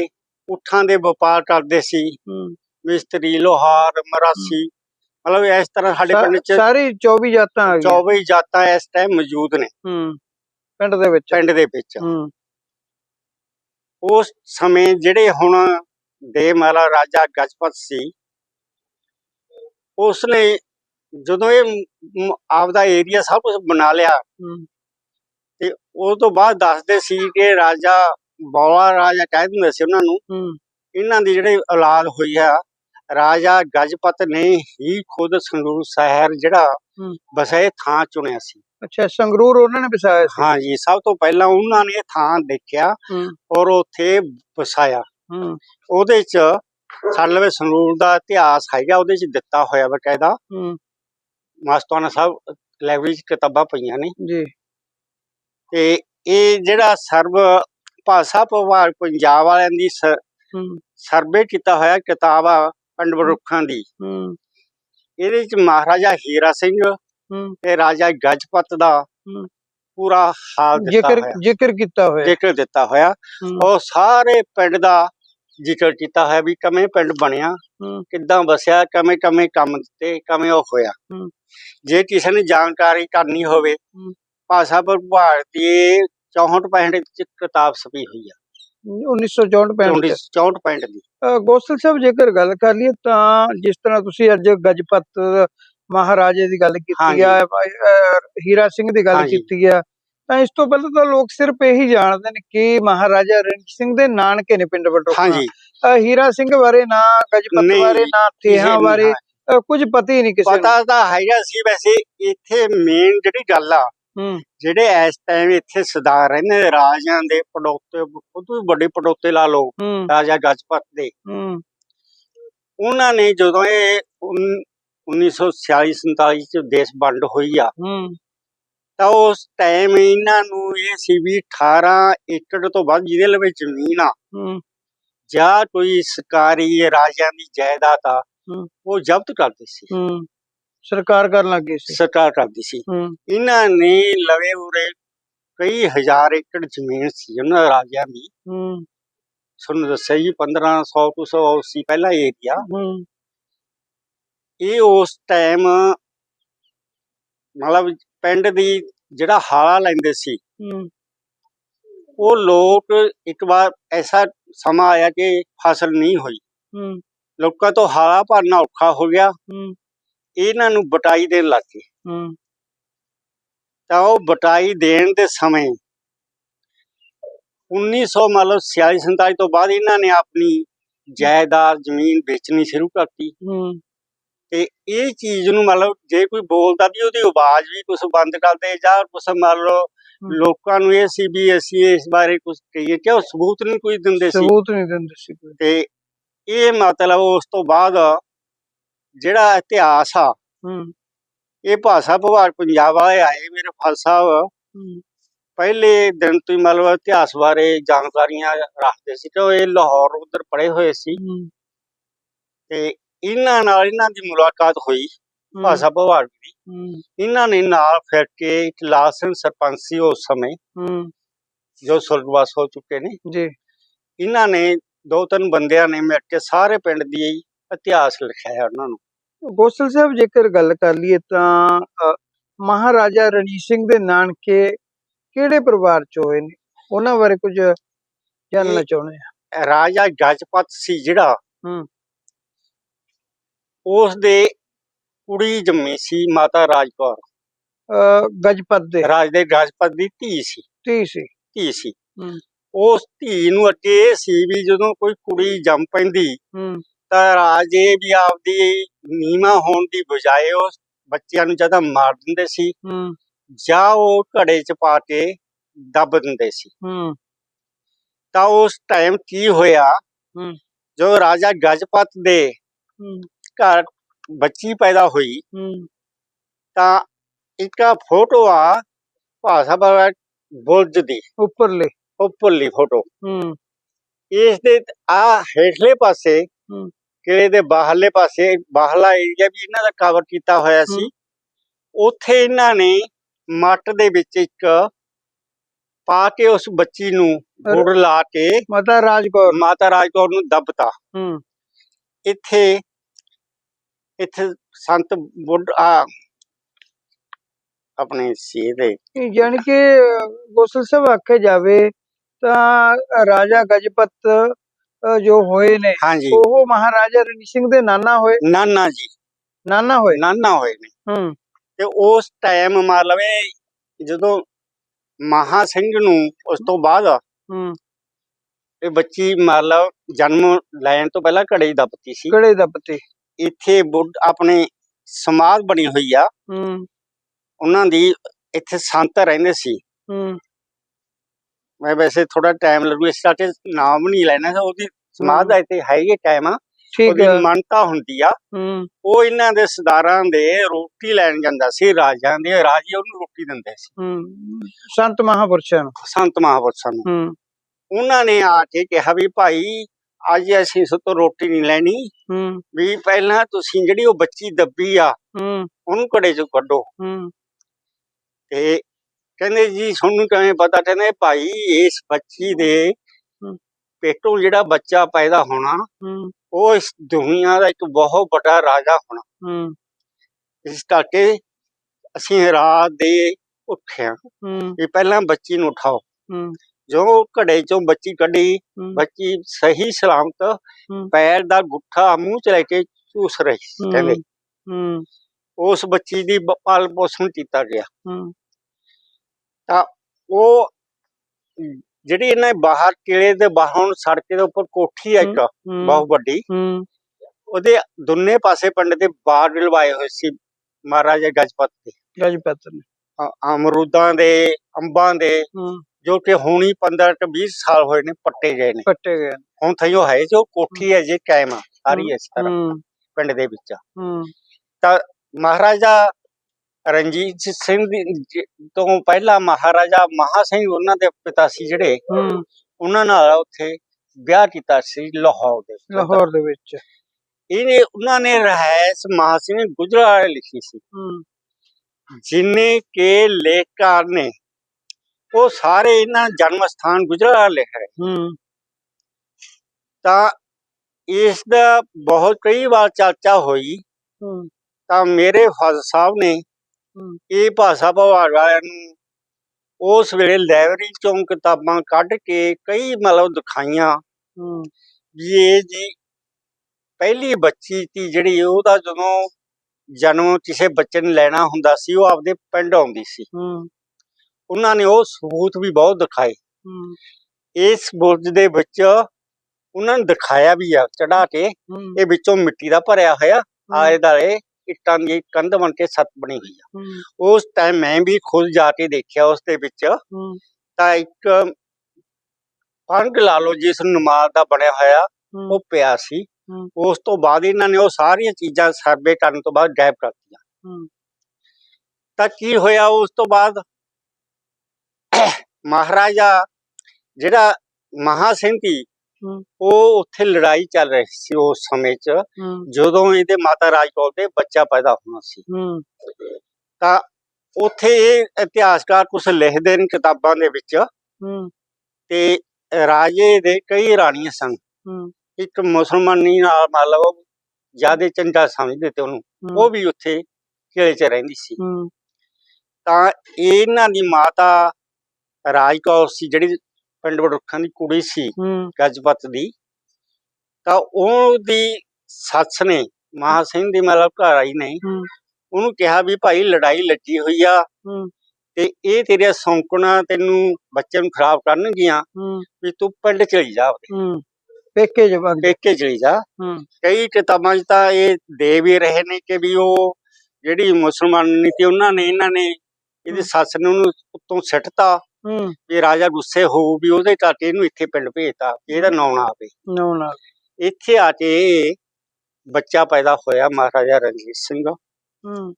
ਉਠਾਂ ਦੇ ਵਪਾਰ ਕਰਦੇ ਸੀ। ਮਿਸਤਰੀ ਲੋਹਾਰ ਮਰਾਸੀ ਮਤਲਬ ਇਸ ਤਰ੍ਹਾਂ ਸਾਡੇ ਪਿੰਡ ਚ ਸਾਰੀ 24 ਜਾਤਾਂ ਆ ਗਈਆਂ। 24 ਜਾਤਾਂ ਇਸ ਟਾਈਮ ਮੌਜੂਦ ਨੇ। ਹੂੰ ਪਿੰਡ ਦੇ ਵਿੱਚ। ਪਿੰਡ ਦੇ ਵਿੱਚ। ਹੂੰ। ਉਸ ਸਮੇਂ ਜਿਹੜੇ ਹੁਣ ਦੇ ਮਾਲਾ ਰਾਜਾ ਗਜਪਤ ਸੀ ਉਸਨੇ ਜਦੋਂ ਇਹ ਆਪਦਾ ਏਰੀਆ ਸਭ ਕੁਝ ਬਣਾ ਲਿਆ ਤੇ ਉਸ ਤੋਂ ਬਾਅਦ ਦੱਸਦੇ ਸੀ ਕਿ ਰਾਜਾ ਬੌਲਾ ਰਾਜਾ ਕਹਿ ਦਿੰਦੇ ਸੀ ਉਹਨਾਂ ਨੂੰ ਇਹਨਾਂ ਦੀ ਜਿਹੜੀ ਔਲਾਦ ਹੋਈ ਆ ਰਾਜਾ ਗਜਪਤ ਨੇ ਹੀ ਖੁਦ ਸੰਗਰੂਰ ਸ਼ਹਿਰ ਜਿਹੜਾ ਹੂੰ। ਵਸੇ ਥਾਂ ਚੁਣਿਆ ਸੀ। ਅੱਛਾ ਸੰਗਰੂਰ ਉਹਨਾਂ ਨੇ ਵਸਾਇਆ ਸੀ? ਹਾਂਜੀ ਸਭ ਤੋਂ ਪਹਿਲਾਂ ਉਹਨਾਂ ਨੇ ਥਾਂ ਦੇਖਿਆ ਹੂੰ। ਔਰ ਉੱਥੇ ਵਸਾਇਆ। ਹੂੰ। ਉਹਦੇ ਚ ਸਾਡੇ ਸੰਗਰੂਰ ਦਾ ਇਤਿਹਾਸ ਹੈਗਾ ਉਹਦੇ ਚ ਦਿੱਤਾ ਹੋਇਆ ਬਕਾਇਦਾ। ਹੂੰ। ਮਾਸਤਾਨਾ ਸਾਹਿਬ ਲਾਇਬ੍ਰੇਰੀ ਚ ਕਿਤਾਬਾਂ ਪਈਆਂ ਨੇ। ਜੀ। ਤੇ ਇਹ ਜਿਹੜਾ ਸਰਬ ਭਾਸ਼ਾ ਵਿਭਾਗ ਪੰਜਾਬ ਵਾਲਿਆਂ ਦੀ ਹੂੰ। ਸਰਵੇ ਕੀਤਾ ਹੋਇਆ ਕਿਤਾਬ ਪਿੰਡ ਬਰੁੱਖਾਂ ਦੀ। ਹੂੰ। ਇਹਦੇ ਚ ਮਹਾਰਾਜਾ ਹੀਰਾ ਸਿੰਘ ਹੂੰ। ਤੇ ਰਾਜਾ ਗਜਪਤ ਦਾ ਹੂੰ। ਪੂਰਾ ਹਾਲ ਦਿੱਤਾ ਜ਼ਿਕਰ ਜ਼ਿਕਰ ਕੀਤਾ ਹੋਇਆ। ਜ਼ਿਕਰ ਦਿੱਤਾ ਹੋਇਆ। ਉਹ ਸਾਰੇ ਪਿੰਡ ਦਾ ਜ਼ਿਕਰ ਕੀਤਾ ਹੋਇਆ ਵੀ ਕਿਵੇਂ ਪਿੰਡ ਬਣਿਆ ਹੂੰ, ਕਿੱਦਾਂ ਵਸਿਆ ਕਿਵੇਂ ਕਿਵੇਂ ਕੰਮ ਦਿੱਤੇ ਕਿਵੇਂ ਉਹ ਹੋਇਆ। ਹੂੰ। ਜੇ ਕਿਸੇ ਨੇ ਜਾਣਕਾਰੀ ਕਰਨੀ ਹੋਵੇ। ਭਾਸ਼ਾ ਵਿਭਾਗ ਦੀ 64 65 ਵਿੱਚ ਕਿਤਾਬ ਛਪੀ ਹੋਈ ਆ। 1964 65 ਚ। 64 65 ਦੀ। ਅ, ਗੋਸਲ ਸਾਹਿਬ ਜੇਕਰ ਗੱਲ ਕਰ ਲਈਏ ਤਾਂ ਜਿਸ ਤਰ੍ਹਾਂ ਤੁਸੀਂ ਅੱਜ ਗਜਪਤ ਮਹਾਰਾਜੇ ਦੀ ਗੱਲ ਕੀਤੀ ਹਾਂਜੀ। ਆ ਅ, ਹੀਰਾ ਸਿੰਘ ਦੀ ਗੱਲ ਹਾਂਜੀ। ਕੀਤੀ ਆ ਤਾਂ ਇਸ ਤੋਂ ਪਹਿਲਾਂ ਤਾਂ ਲੋਕ ਸਿਰਫ ਇਹੀ ਜਾਣਦੇ ਨੇ ਕਿ ਮਹਾਰਾਜਾ ਰਣਜੀਤ ਸਿੰਘ ਦੇ ਨਾਨਕੇ ਨੇ ਪਿੰਡ ਹਾਂਜੀ। ਅ, ਹੀਰਾ ਸਿੰਘ ਬਾਰੇ ਨਾ ਗਜਪਤ ਬਾਰੇ ਨਾ ਨੂੰ ਬਾਰੇ ਕੁਝ ਪਤਾ ਹੀ ਨਹੀਂ ਕਿਸੇ ਨੂੰ। ਪਤਾ ਤਾਂ ਹੈਗਾ ਸੀ ਵੈਸੇ ਇੱਥੇ ਮੇਨ ਜਿਹੜੀ ਗੱਲ ਆ ਜਿਹੜੇ ਇਸ ਟਾਈਮ ਇੱਥੇ ਸਰਦਾਰ ਰਹਿੰਦੇ ਨੇ, ਰਾਜਿਆਂ ਦੇ ਪੜੋਤੇ ਉਹ ਤੋਂ ਵੀ ਵੱਡੇ ਪੜੋਤੇ ਲਾ ਲਓ ਰਾਜਾ ਗਜਪਤ ਦੇ। ਉਹਨਾਂ ਨੇ ਜਦੋਂ ਇਹ ਉਨ- 1946 47 ਚ ਦੇਸ਼ ਵੰਡ ਹੋਈ ਆ ਤਾਂ ਉਸ ਟਾਈਮ ਇਹਨਾਂ ਨੂੰ ਇਹ ਸੀ ਵੀ 18 ਏਕੜ ਤੋਂ ਵੱਧ ਜਿਹਦੇ ਲਈ ਜ਼ਮੀਨ ਆ। ਜਾਂ ਕੋਈ ਸਰਕਾਰੀ ਰਾਜਿਆਂ ਦੀ ਜਾਇਦਾਦ ਆ। ਉਹ ਜ਼ਬਤ ਕਰਦੇ ਸੀ। ਸਰਕਾਰ ਕਰਨ ਲੱਗੀ ਸੀ। ਸਰਕਾਰ ਕਰਦੀ ਸੀ। ਹੂੰ। ਇਹਨਾਂ ਨੇ ਲਵੇ ਉਰੇ ਕਈ ਹਜ਼ਾਰ ਏਕੜ ਜ਼ਮੀਨ ਸੀ ਉਹਨਾਂ ਰਾਜਿਆਂ ਦੀ ਹੂੰ। ਤੁਹਾਨੂੰ ਦੱਸਿਆ ਜੀ 1500 ਤੋਂ 100 ਸੀ ਪਹਿਲਾ ਏਰੀਆ ਹੂੰ। ਇਹ ਉਸ ਟਾਈਮ ਮਤਲਬ ਪਿੰਡ ਦੀ ਜਿਹੜਾ ਹਾਲਾ ਲੈਂਦੇ ਸੀ ਹੂੰ। ਉਹ ਲੋਕ ਇੱਕ ਵਾਰ ਐਸਾ ਸਮਾਂ ਆਇਆ ਕਿ ਫਸਲ ਨਹੀਂ ਹੋਈ। ਹੂੰ। ਲੋਕਾਂ ਤੋਂ ਹਾਲਾ ਭਰਨਾ ਔਖਾ ਹੋ ਗਿਆ। ਹੂੰ। ਇਹਨਾਂ ਨੂੰ ਬਟਾਈ ਦੇਣ ਲੱਗ ਗਏ। ਹੂੰ। ਤਾਂ ਉਹ ਬਟਾਈ ਦੇਣ ਦੇ ਸਮੇਂ 1900 ਮਤਲਬ 46 47 ਤੋਂ ਬਾਅਦ ਇਹਨਾਂ ਨੇ ਆਪਣੀ ਜਾਇਦਾਦ ਜ਼ਮੀਨ ਵੇਚਣੀ ਸ਼ੁਰੂ ਕਰਤੀ। ਹੂੰ। ਤੇ ਇਹ ਚੀਜ਼ ਨੂੰ ਮਤਲਬ ਜੇ ਕੋਈ ਬੋਲਦਾ ਵੀ ਉਹਦੀ ਆਵਾਜ਼ ਵੀ ਕੁਝ ਬੰਦ ਕਰਦੇ ਜਾਂ ਕੁਝ ਮੰਨ ਲਓ ਲੋਕਾਂ ਨੂੰ ਇਹ ਸੀ ਵੀ ਅਸੀਂ ਇਸ ਬਾਰੇ ਕੁਝ ਕਹੀਏ ਕਿ ਉਹ ਸਬੂਤ ਨਹੀਂ ਕੋਈ ਦਿੰਦੇ ਸੀ। ਸਬੂਤ ਨਹੀਂ ਦਿੰਦੇ ਸੀ ਤੇ ਇਹ ਮਤਲਬ ਉਸ ਤੋਂ ਬਾਅਦ ਜਿਹੜਾ ਇਤਿਹਾਸ ਆ ਹੂੰ। ਇਹ ਭਾਸ਼ਾ ਵਿਭਾਗ ਪੰਜਾਬ ਵਾਲੇ ਆਏ ਮੇਰੇ ਫਲ ਸਾਹਿਬ। ਹੂੰ। ਪਹਿਲੇ ਦਿਨ ਤੋਂ ਹੀ ਮਤਲਬ ਇਤਿਹਾਸ ਬਾਰੇ ਜਾਣਕਾਰੀਆਂ ਰੱਖਦੇ ਸੀ ਉਹ ਇਹ ਲਾਹੌਰ ਉਧਰ ਪੜੇ ਹੋਏ ਸੀ। ਤੇ ਇਹਨਾਂ ਨਾਲ ਇਹਨਾਂ ਦੀ ਮੁਲਾਕਾਤ ਹੋਈ ਭਾਸ਼ਾ ਵਿਭਾਗ ਦੀ। ਇਹਨਾਂ ਨੇ ਨਾਲ ਫਿਰ ਕੇ ਇੱਕ ਲਾਸਨ ਸਰਪੰਚ ਸੀ ਉਸ ਸਮੇਂ ਜੋ ਸੁਰਗਵਾਸ ਹੋ ਚੁੱਕੇ ਨੇ। ਜੀ। ਇਹਨਾਂ ਨੇ ਦੋ ਤਿੰਨ ਬੰਦਿਆਂ ਨੇ ਮਿਲ ਕੇ ਸਾਰੇ ਪਿੰਡ ਦੀ ਇਤਿਹਾਸ ਲਿਖਾਇਆ ਉਹਨਾਂ ਨੂੰ। ਗੋਸਲ ਸਾਹਿਬ ਜੇਕਰ ਗੱਲ ਕਰ ਲਈਏ ਤਾਂ ਮਹਾਰਾਜਾ ਰਣਜੀਤ ਸਿੰਘ ਦੇ ਨਾਨਕੇ ਕਿਹੜੇ ਪਰਿਵਾਰ ਚ ਹੋਏ ਨੇ? ਉਹਨਾਂ ਬਾਰੇ ਕੁਝ ਜਾਣਨਾ ਚਾਹੁੰਦੇ ਆ। ਰਾਜਾ ਗਜਪਤ ਸੀ ਜਿਹੜਾ ਹੂੰ। ਉਸ ਦੇ ਕੁੜੀ ਜੰਮੀ ਸੀ ਮਾਤਾ ਰਾਜਕੌਰ। ਗਜਪਤ ਦੇ। ਰਾਜ ਦੇ ਗਜਪਤ ਦੀ ਧੀ ਸੀ। ਧੀ ਸੀ। ਧੀ ਸੀ। ਹੂੰ। ਉਸ ਧੀ ਨੂੰ ਅੱਗੇ ਸੀ ਵੀ ਜਦੋਂ ਕੋਈ ਕੁੜੀ ਜੰਮ ਪੈਂਦੀ ਹੂੰ। ਤਾਂ ਰਾਜੇ ਵੀ ਆਪਦੀ ਨੀਮਾ ਹੋਣ ਦੀ ਬਜਾਏ ਉਸ ਬੱਚਿਆਂ ਨੂੰ ਜਦੋਂ ਮਾਰ ਦਿੰਦੇ ਸੀ। ਹੂੰ। ਜਾਂ ਉਹ ਘੜੇ ਚ ਪਾ ਕੇ ਦੱਬ ਦਿੰਦੇ ਸੀ। ਹੂੰ। ਤਾਂ ਉਸ ਟਾਈਮ ਕੀ ਹੋਇਆ? ਹੂੰ। ਜੋ ਰਾਜਾ ਗਜਪਤ ਦੇ ਘਰ ਬੱਚੀ ਪੈਦਾ ਹੋਈ ਤਾਂ ਇੱਕ ਫੋਟੋ ਆ ਭਾਸ਼ਾ ਬਾਰੇ ਬੁਰਜ ਦੀ। ਉੱਪਰਲੇ। ਉੱਪਰਲੀ ਫੋਟੋ। ਹੂੰ। ਇਸ ਦੇ ਆ ਹੇਠਲੇ ਪਾਸੇ। ਕਿਲੇ ਦੇ ਬਾਹਰਲੇ ਪਾਸੇ ਬਾਹਰਲਾ ਏਰੀਆ ਵੀ ਇਹਨਾਂ ਦਾ ਕਵਰ ਕੀਤਾ ਹੋਇਆ ਸੀ। ਉੱਥੇ ਇਹਨਾਂ ਨੇ ਮੱਟ ਦੇ ਵਿੱਚ ਇੱਕ ਪਾ ਕੇ ਉਸ ਬੱਚੀ ਨੂੰ ਗੁੜ ਲਾ ਕੇ ਮਾਤਾ ਰਾਜਕੌਰ। ਮਾਤਾ ਰਾਜਕੌਰ ਨੂੰ ਦੱਬਤਾ। ਇੱਥੇ ਇੱਥੇ ਸੰਤ ਬੁੱਢ ਆ ਆਪਣੇ ਸੀ ਦੇ ਇਹ ਜਾਣੀ ਕਿ ਗੋਸਲ ਸਾਹਿਬ ਆਖਿਆ ਜਾਵੇ ਤਾਂ ਰਾਜਾ ਗਜਪਤ ਜੋ ਹੋਏ ਨੇ ਹਾਂਜੀ। ਉਹ ਮਹਾਰਾਜਾ ਰਣਜੀਤ ਸਿੰਘ ਦੇ ਨਾਨਾ ਹੋਏ? ਨਾਨਾ ਜੀ। ਨਾਨਾ ਹੋਏ? ਨਾਨਾ ਹੋਏ ਨੇ। ਹੂੰ। ਤੇ ਉਸ ਟਾਈਮ ਮਤਲਬ ਇਹ ਜਦੋਂ ਮਹਾ ਸਿੰਘ ਨੂੰ ਉਸ ਤੋਂ ਬਾਅਦ ਹੂੰ। ਇਹ ਬੱਚੀ ਮਤਲਬ ਜਨਮ ਲੈਣ ਤੋਂ ਪਹਿਲਾਂ ਘੜੇ ਹੀ ਦੱਬਤੀ ਸੀ। ਕੜੇ ਦਾ ਪਤੀ। ਇੱਥੇ ਬੁੱਢ ਆਪਣੇ ਸਮਾਧ ਬਣੀ ਹੋਈ ਆ। ਹੂੰ। ਉਹਨਾਂ ਦੀ ਇੱਥੇ ਸੰਤ ਰਹਿੰਦੇ ਸੀ। ਹੂੰ। ਮੈਂ ਵੈਸੇ ਥੋੜਾ ਟਾਈਮ ਲੱਗੂ ਇਸ ਕਰਕੇ ਨਾਮ ਨਹੀਂ ਲੈਣਾ ਸੀ, ਉਹਦੀ ਸਮਾਧ ਦਾ ਇੱਥੇ ਹੈ ਹੀ ਟਾਈਮ ਆ ਠੀਕ ਹੈ। ਮਾਨਤਾ ਹੁੰਦੀ ਆ। ਉਹ ਇਹਨਾਂ ਦੇ ਸਰਦਾਰਾਂ ਦੇ ਰੋਟੀ ਲੈਣ ਜਾਂਦਾ ਸੀ ਰਾਜਾਂ ਦੇ ਰਾਜੇ ਉਹਨੂੰ ਰੋਟੀ ਦਿੰਦੇ ਸੀ। ਸੰਤ ਮਹਾਪੁਰਸ਼ਾਂ ਨੂੰ। ਸੰਤ ਮਹਾਪੁਰਸ਼ਾਂ ਨੂੰ। ਉਹਨਾਂ ਨੇ ਆ ਕੇ ਕਿਹਾ ਵੀ ਭਾਈ ਅੱਜ ਅਸੀਂ ਸਤੋਂ ਰੋਟੀ ਨਹੀਂ ਲੈਣੀ। ਵੀ ਪਹਿਲਾਂ ਤੁਸੀਂ ਜਿਹੜੀ ਉਹ ਬੱਚੀ ਦੱਬੀ ਆ ਉਹਨੂੰ ਘੜੇ ਚੋਂ ਕੱਢੋ। ਤੇ ਕਹਿੰਦੇ ਜੀ ਤੁਹਾਨੂੰ ਕਿਵੇਂ ਪਤਾ? ਕਹਿੰਦੇ ਭਾਈ ਇਸ ਬੱਚੀ ਦੇ। ਪੇਟੋਂ ਜਿਹੜਾ ਬੱਚਾ ਪੈਦਾ ਹੋਣਾ ਉਹ ਇਸ ਦੁਨੀਆ ਦਾ ਇੱਕ ਬਹੁਤ ਵੱਡਾ ਰਾਜਾ ਹੋਣਾ। ਇਸ ਕਰਕੇ ਅਸੀਂ ਰਾਤ ਦੇ ਉੱਠਿਆ। ਵੀ ਪਹਿਲਾਂ ਬੱਚੀ ਨੂੰ ਉਠਾਓ। ਜੋ ਘੜੇ ਚੋਂ ਬੱਚੀ ਕੱਢੀ ਬੱਚੀ ਸਹੀ ਸਲਾਮਤ। ਪੈਰ ਦਾ ਗੁੱਠਾ ਮੂੰਹ ਚ ਲੈ ਕੇ ਚੂਸ ਰਹੀ ਕਹਿੰਦੇ। ਉਸ ਬੱਚੀ ਦੀ ਪਾਲ ਪੋਸ਼ਣ ਕੀਤਾ ਗਿਆ। ਹੂੰ ਉਹ ਜਿਹੜੀ ਇਹਨਾਂ ਬਾਹਰ ਕਿਲੇ ਦੇ ਬਾਹਰ ਸੜਕ ਦੇ ਉੱਪਰ ਕੋਠੀ ਆ ਇੱਕ ਹੂੰ ਬਹੁਤ ਵੱਡੀ। ਹੂੰ। ਉਹਦੇ ਦੋਨੇ ਪਾਸੇ ਪਿੰਡ ਦੇ ਬਾਗ ਲਵਾਏ ਹੋਏ ਸੀ ਮਹਾਰਾਜਾ ਗਜਪਤ ਦੇ। ਗਜਪਤ ਨੇ। ਅਮਰੂਦਾਂ ਦੇ ਅੰਬਾਂ ਦੇ ਹੂੰ। ਜੋ ਕਿ ਹੁਣੀ 15 ਤੋਂ 20 ਸਾਲ ਹੋਏ ਨੇ ਪੱਟੇ ਗਏ ਨੇ। ਪੱਟੇ ਗਏ। ਹੁਣ ਥਈਓ ਹੈ ਜੋ ਕੋਠੀ ਹੈ। ਜੇ ਕਾਇਮ ਆ ਸਾਰੀ ਇਸ ਤਰ੍ਹਾਂ ਹੂੰ। ਪਿੰਡ ਦੇ ਵਿੱਚ। ਹੂੰ। ਮਹਾਰਾਜਾ ਰਣਜੀਤ ਸਿੰਘ ਦੀ ਤੋਂ ਪਹਿਲਾਂ ਮਹਾਰਾਜਾ ਮਹਾ ਸਿੰਘ ਉਹਨਾਂ ਦੇ ਪਿਤਾ ਸੀ ਜਿਹੜੇ ਹੂੰ। ਉਹਨਾਂ ਨਾਲ ਉੱਥੇ ਵਿਆਹ ਕੀਤਾ ਸੀ ਲਾਹੌਰ ਦੇ ਵਿੱਚ। ਲਾਹੌਰ ਦੇ ਵਿੱਚ। ਇਹਨੇ ਉਹਨਾਂ ਨੇ ਰਹਿਸ ਮਹਾ ਸਿੰਘ ਗੁਜਰਾਲ ਲਿਖੀ ਸੀ। ਹੂੰ। ਜਿੰਨੇ ਕੇ ਲੇਖਕਾਰ ਨੇ ਉਹ ਸਾਰੇ ਇਹਨਾਂ ਜਨਮ ਸਥਾਨ ਗੁਜਰਾਲ ਲਿਖੇ ਹੂੰ। ਤਾਂ ਇਸ ਦਾ ਬਹੁਤ ਕਈ ਵਾਰ ਚਰਚਾ ਹੋਈ। ਹੂੰ। ਤਾਂ ਮੇਰੇ ਫਾਦਰ ਸਾਹਿਬ ਨੇ। ਇਹ ਭਾਸ਼ਾ ਭਵਾਰ ਵਾਲਿਆਂ ਨੂੰ ਉਸ ਵੇਲੇ ਲਾਇਬ੍ਰੇਰੀ ਚੋਂ ਕਿਤਾਬਾਂ ਕੱਢ ਕੇ ਕਈ ਮਤਲਬ ਦਿਖਾਈਆਂ। ਹੂੰ। ਵੀ ਇਹ ਜੀ ਪਹਿਲੀ ਬੱਚੀ ਤੀ ਜਿਹੜੀ ਉਹਦਾ ਜਦੋਂ ਜਨਮ ਕਿਸੇ ਬੱਚੇ ਨੇ ਲੈਣਾ ਹੁੰਦਾ ਸੀ ਉਹ ਆਪਦੇ ਪਿੰਡ ਆਉਂਦੀ ਸੀ। ਹੂੰ। ਉਹਨਾਂ ਨੇ ਉਹ ਸਬੂਤ ਵੀ ਬਹੁਤ ਦਿਖਾਏ। ਇਸ ਬੁਰਜ ਦੇ ਵਿੱਚ ਉਹਨਾਂ ਨੇ ਦਿਖਾਇਆ ਵੀ ਆ ਚੜਾ ਕੇ ਇਹ ਵਿੱਚੋਂ ਮਿੱਟੀ ਦਾ ਭਰਿਆ ਹੋਇਆ ਆਲੇ ਦਾਲੇ ਇੱਟਾਂ ਦੀ ਕੰਧ ਬਣ ਕੇ ਛੱਤ ਬਣੀ ਹੋਈ ਆ। ਉਸ ਟਾਈਮ ਮੈਂ ਵੀ ਖੁਦ ਜਾ ਕੇ ਦੇਖਿਆ ਉਸ ਦੇ ਵਿੱਚ। ਤਾਂ ਇੱਕ ਪੰਗ ਲਾ ਲਓ ਜਿਸ ਨਮਾਜ਼ ਦਾ ਬਣਿਆ ਹੋਇਆ ਉਹ ਪਿਆ ਸੀ। ਉਸ ਤੋਂ ਬਾਅਦ ਇਹਨਾਂ ਨੇ ਉਹ ਸਾਰੀਆਂ ਚੀਜ਼ਾਂ ਸਰਵੇ ਕਰਨ ਤੋਂ ਬਾਅਦ ਗਾਇਬ ਕਰਤੀਆਂ। ਤਾਂ ਕੀ ਹੋਇਆ ਉਸ ਤੋਂ ਬਾਅਦ? ਮਹਾਰਾਜਾ ਜਿਹੜਾ ਮਹਾ ਸਿੰਘ ਸੀ। ਉਹ ਉੱਥੇ ਲੜਾਈ ਚੱਲ ਰਹੀ ਸੀ ਉਸ ਸਮੇਂ 'ਚ। ਜਦੋਂ ਇਹਦੇ ਮਾਤਾ ਰਾਜਕੌਰ ਦੇ ਬੱਚਾ ਪੈਦਾ ਹੋਣਾ ਸੀ। ਤਾਂ ਉੱਥੇ ਇਹ ਇਤਿਹਾਸਕਾਰ ਕੁਝ ਲਿਖਦੇ ਨੇ ਕਿਤਾਬਾਂ ਦੇ ਵਿੱਚ। ਤੇ ਰਾਜੇ ਦੇ ਕਈ ਰਾਣੀਆਂ ਸਨ। ਇੱਕ ਮੁਸਲਮਾਨੀ ਨਾਲ ਮਤਲਬ ਜਿਆਦੇ ਚੰਗਾ ਸਮਝਦੇ ਤੇ ਉਹਨੂੰ। ਉਹ ਵੀ ਉੱਥੇ ਕਿਲੇ 'ਚ ਰਹਿੰਦੀ ਸੀ। ਤਾਂ ਇਹਨਾਂ ਦੀ ਮਾਤਾ ਰਾਜਕੌਰ ਸੀ ਜਿਹੜੀ ਪਿੰਡ ਬੜੁੱਖਾਂ ਦੀ ਕੁੜੀ ਸੀ ਹੂੰ। ਗਜਪਤ ਦੀ ਤਾਂ ਉਹਦੀ ਸੱਸ ਨੇ ਮਹਾ ਸਿੰਘ ਦੀ ਮਤਲਬ ਘਰ ਆਈ ਨੇ ਹੂੰ। ਉਹਨੂੰ ਕਿਹਾ ਵੀ ਭਾਈ ਲੜਾਈ ਲੱਗੀ ਹੋਈ ਆ ਹੂੰ। ਤੇ ਇਹ ਤੇਰੀਆਂ ਸੌਂਕਣਾ ਤੈਨੂੰ ਬੱਚੇ ਨੂੰ ਖਰਾਬ ਕਰਨਗੀਆਂ ਹੂੰ। ਵੀ ਤੂੰ ਪਿੰਡ ਚਲੀ ਜਾ ਆਪਦੇ। ਹੂੰ। ਪੇਕੇ ਜਵਾਨ ਪੇਕੇ ਚਲੀ ਜਾ। ਹੂੰ। ਕਈ ਕਿਤਾਬਾਂ 'ਚ ਤਾਂ ਇਹ ਦੇ ਵੀ ਰਹੇ ਨੇ ਕਿ ਵੀ ਉਹ ਜਿਹੜੀ ਮੁਸਲਮਾਨ ਨਹੀਂ ਸੀ ਉਹਨਾਂ ਨੇ ਇਹਨਾਂ ਨੇ ਇਹਦੀ। ਸੱਸ ਨੇ ਉਹਨੂੰ ਉੱਤੋਂ ਸਿੱਟਤਾ। ਹੂੰ। ਵੀ ਰਾਜਾ ਗੁੱਸੇ ਹੋਊ ਵੀ ਉਹਦੇ ਕਰਕੇ ਇਹਨੂੰ ਇੱਥੇ ਪਿੰਡ ਭੇਜਤਾ ਇਹਦਾ ਨਾਂ ਨਾ ਆਵੇ। ਨੌ ਨਾਲ ਇੱਥੇ ਆ ਕੇ ਬੱਚਾ ਪੈਦਾ ਹੋਇਆ ਮਹਾਰਾਜਾ ਰਣਜੀਤ ਸਿੰਘ। ਹੂੰ।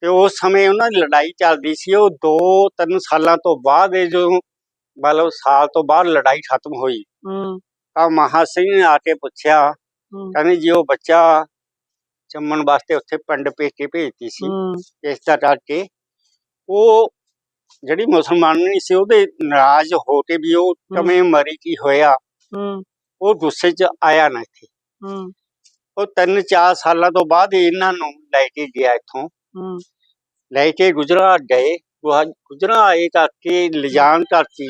ਤੇ ਉਸ ਸਮੇਂ ਉਹਨਾਂ ਦੀ ਲੜਾਈ ਚੱਲਦੀ ਸੀ। ਉਹ 2-3 ਸਾਲਾਂ ਤੋਂ ਬਾਅਦ ਇਹ ਜੋ ਮਤਲਬ ਸਾਲ ਤੋਂ ਬਾਅਦ ਲੜਾਈ ਖਤਮ ਹੋਈ। ਹੂੰ। ਤਾਂ ਮਹਾ ਸਿੰਘ ਨੇ ਆ ਕੇ ਪੁੱਛਿਆ ਹੂੰ। ਕਹਿੰਦੇ ਜੀ ਉਹ ਬੱਚਾ ਜੰਮਣ ਵਾਸਤੇ ਉੱਥੇ ਪਿੰਡ ਪੇਕੇ ਭੇਜਤੀ ਸੀ। ਹੂੰ। ਇਸ ਦਾ ਕਰਕੇ ਉਹ ਜਿਹੜੀ ਮੁਸਲਮਾਨੀ ਸੀ ਉਹਦੇ ਨਾਰਾਜ਼ ਹੋ ਕੇ ਵੀ ਉਹ ਕਮੇ ਮਰੀ ਕੀ ਹੋਇਆ ਉਹ ਗੁੱਸੇ 'ਚ ਆਇਆ ਨਾ ਇੱਥੇ। ਉਹ ਤਿੰਨ ਚਾਰ ਸਾਲਾਂ ਤੋਂ ਬਾਅਦ ਇਹਨਾਂ ਨੂੰ ਲੈ ਕੇ ਗਿਆ ਇੱਥੋਂ। ਲੈ ਕੇ ਗੁਜਰਾਤ ਗਏ। ਗੁਜਰਾਤ ਆਏ ਕਰਕੇ ਲਿਜਾਣ ਕਰਤੀ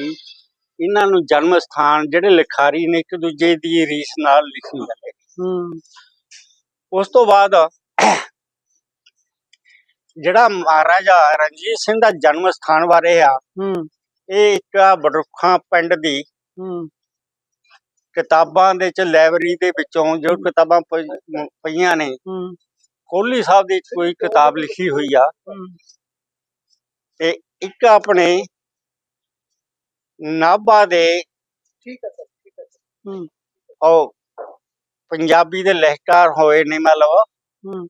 ਇਹਨਾਂ ਨੂੰ ਜਨਮ ਸਥਾਨ ਜਿਹੜੇ ਲਿਖਾਰੀ ਨੇ ਇੱਕ ਦੂਜੇ ਦੀ ਰੀਸ ਨਾਲ ਲਿਖੀ ਜਾਂਦੇ ਉਸ ਤੋਂ ਬਾਅਦ ਜਿਹੜਾ ਮਹਾਰਾਜਾ ਰਣਜੀਤ ਸਿੰਘ ਦਾ ਜਨਮ ਸਥਾਨ ਬਾਰੇ ਆ ਹੂੰ। ਇਹ ਇੱਕ ਬੜਰੁੱਖਾਂ ਪਿੰਡ ਦੀ ਹੂੰ। ਕਿਤਾਬਾਂ ਦੇ ਚ ਲਾਇਬ੍ਰੇਰੀ ਦੇ ਵਿੱਚੋਂ ਜੋ ਕਿਤਾਬਾਂ ਪਈ- ਪਈਆਂ ਨੇ ਹੂੰ। ਕੋਹਲੀ ਸਾਹਿਬ ਦੀ ਕੋਈ ਕਿਤਾਬ ਲਿਖੀ ਹੋਈ ਆ। ਤੇ ਇੱਕ ਆਪਣੇ ਨਾਭਾ ਦੇ ਠੀਕ ਹੈ ਸਰ ਠੀਕ ਹੈ ਹੂੰ। ਉਹ ਪੰਜਾਬੀ ਦੇ ਲਹਿਕਾਰ ਹੋਏ ਨੇ ਮਤਲਬ। ਹੂੰ।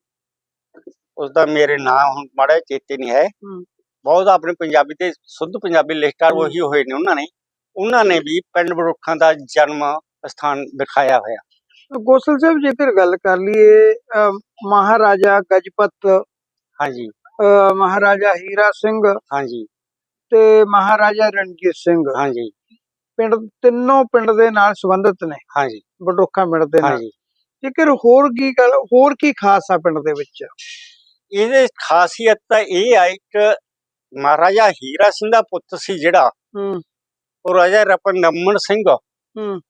ਉਸ ਦਾ ਮੇਰੇ ਨਾਮ ਹੁਣ ਮਾੜਾ ਚੇਤੇ ਨਹੀਂ ਹੈ। ਹੂੰ। ਬਹੁਤ ਆਪਣੇ ਪੰਜਾਬੀ ਤੇ ਸ਼ੁੱਧ ਪੰਜਾਬੀ ਲੇਖਕਾਰ। ਉਹੀ ਹੋਏ ਨੇ ਉਹਨਾਂ ਨੇ। ਉਹਨਾਂ ਨੇ ਵੀ ਪਿੰਡ ਬਰੁੱਖਾਂ ਦਾ ਜਨਮ ਸਥਾਨ ਦਿਖਾਇਆ ਹੋਇਆ। ਗੋਸਲ ਸਾਹਿਬ ਜੇਕਰ ਗੱਲ ਕਰ ਲਈਏ ਮਹਾਰਾਜਾ ਗਜਪਤ ਹਾਂਜੀ। ਮਹਾਰਾਜਾ ਹੀਰਾ ਸਿੰਘ ਹਾਂਜੀ। ਤੇ ਮਹਾਰਾਜਾ ਰਣਜੀਤ ਸਿੰਘ ਹਾਂਜੀ। ਪਿੰਡ ਤਿੰਨੋਂ ਪਿੰਡ ਦੇ ਨਾਲ ਸੰਬੰਧਿਤ ਨੇ। ਹਾਂਜੀ। ਬਡੋਖਾ ਪਿੰਡ ਦੇ ਨਾਲ। ਹਾਂਜੀ। ਜੇਕਰ ਹੋਰ ਕੀ ਗੱਲ ਹੋਰ ਕੀ ਖਾਸ ਆ ਪਿੰਡ ਦੇ ਵਿੱਚ? ਇਹਦੇ ਖਾਸੀਅਤ ਤਾਂ ਇਹ ਆ ਇੱਕ ਮਹਾਰਾਜਾ ਹੀਰਾ ਸਿੰਘ ਦਾ ਪੁੱਤ ਸੀ ਜਿਹੜਾ। ਹੂੰ। ਉਹ ਰਾਜਾ ਰਪਨ ਨਮਨ ਸਿੰਘ ਹੂੰ।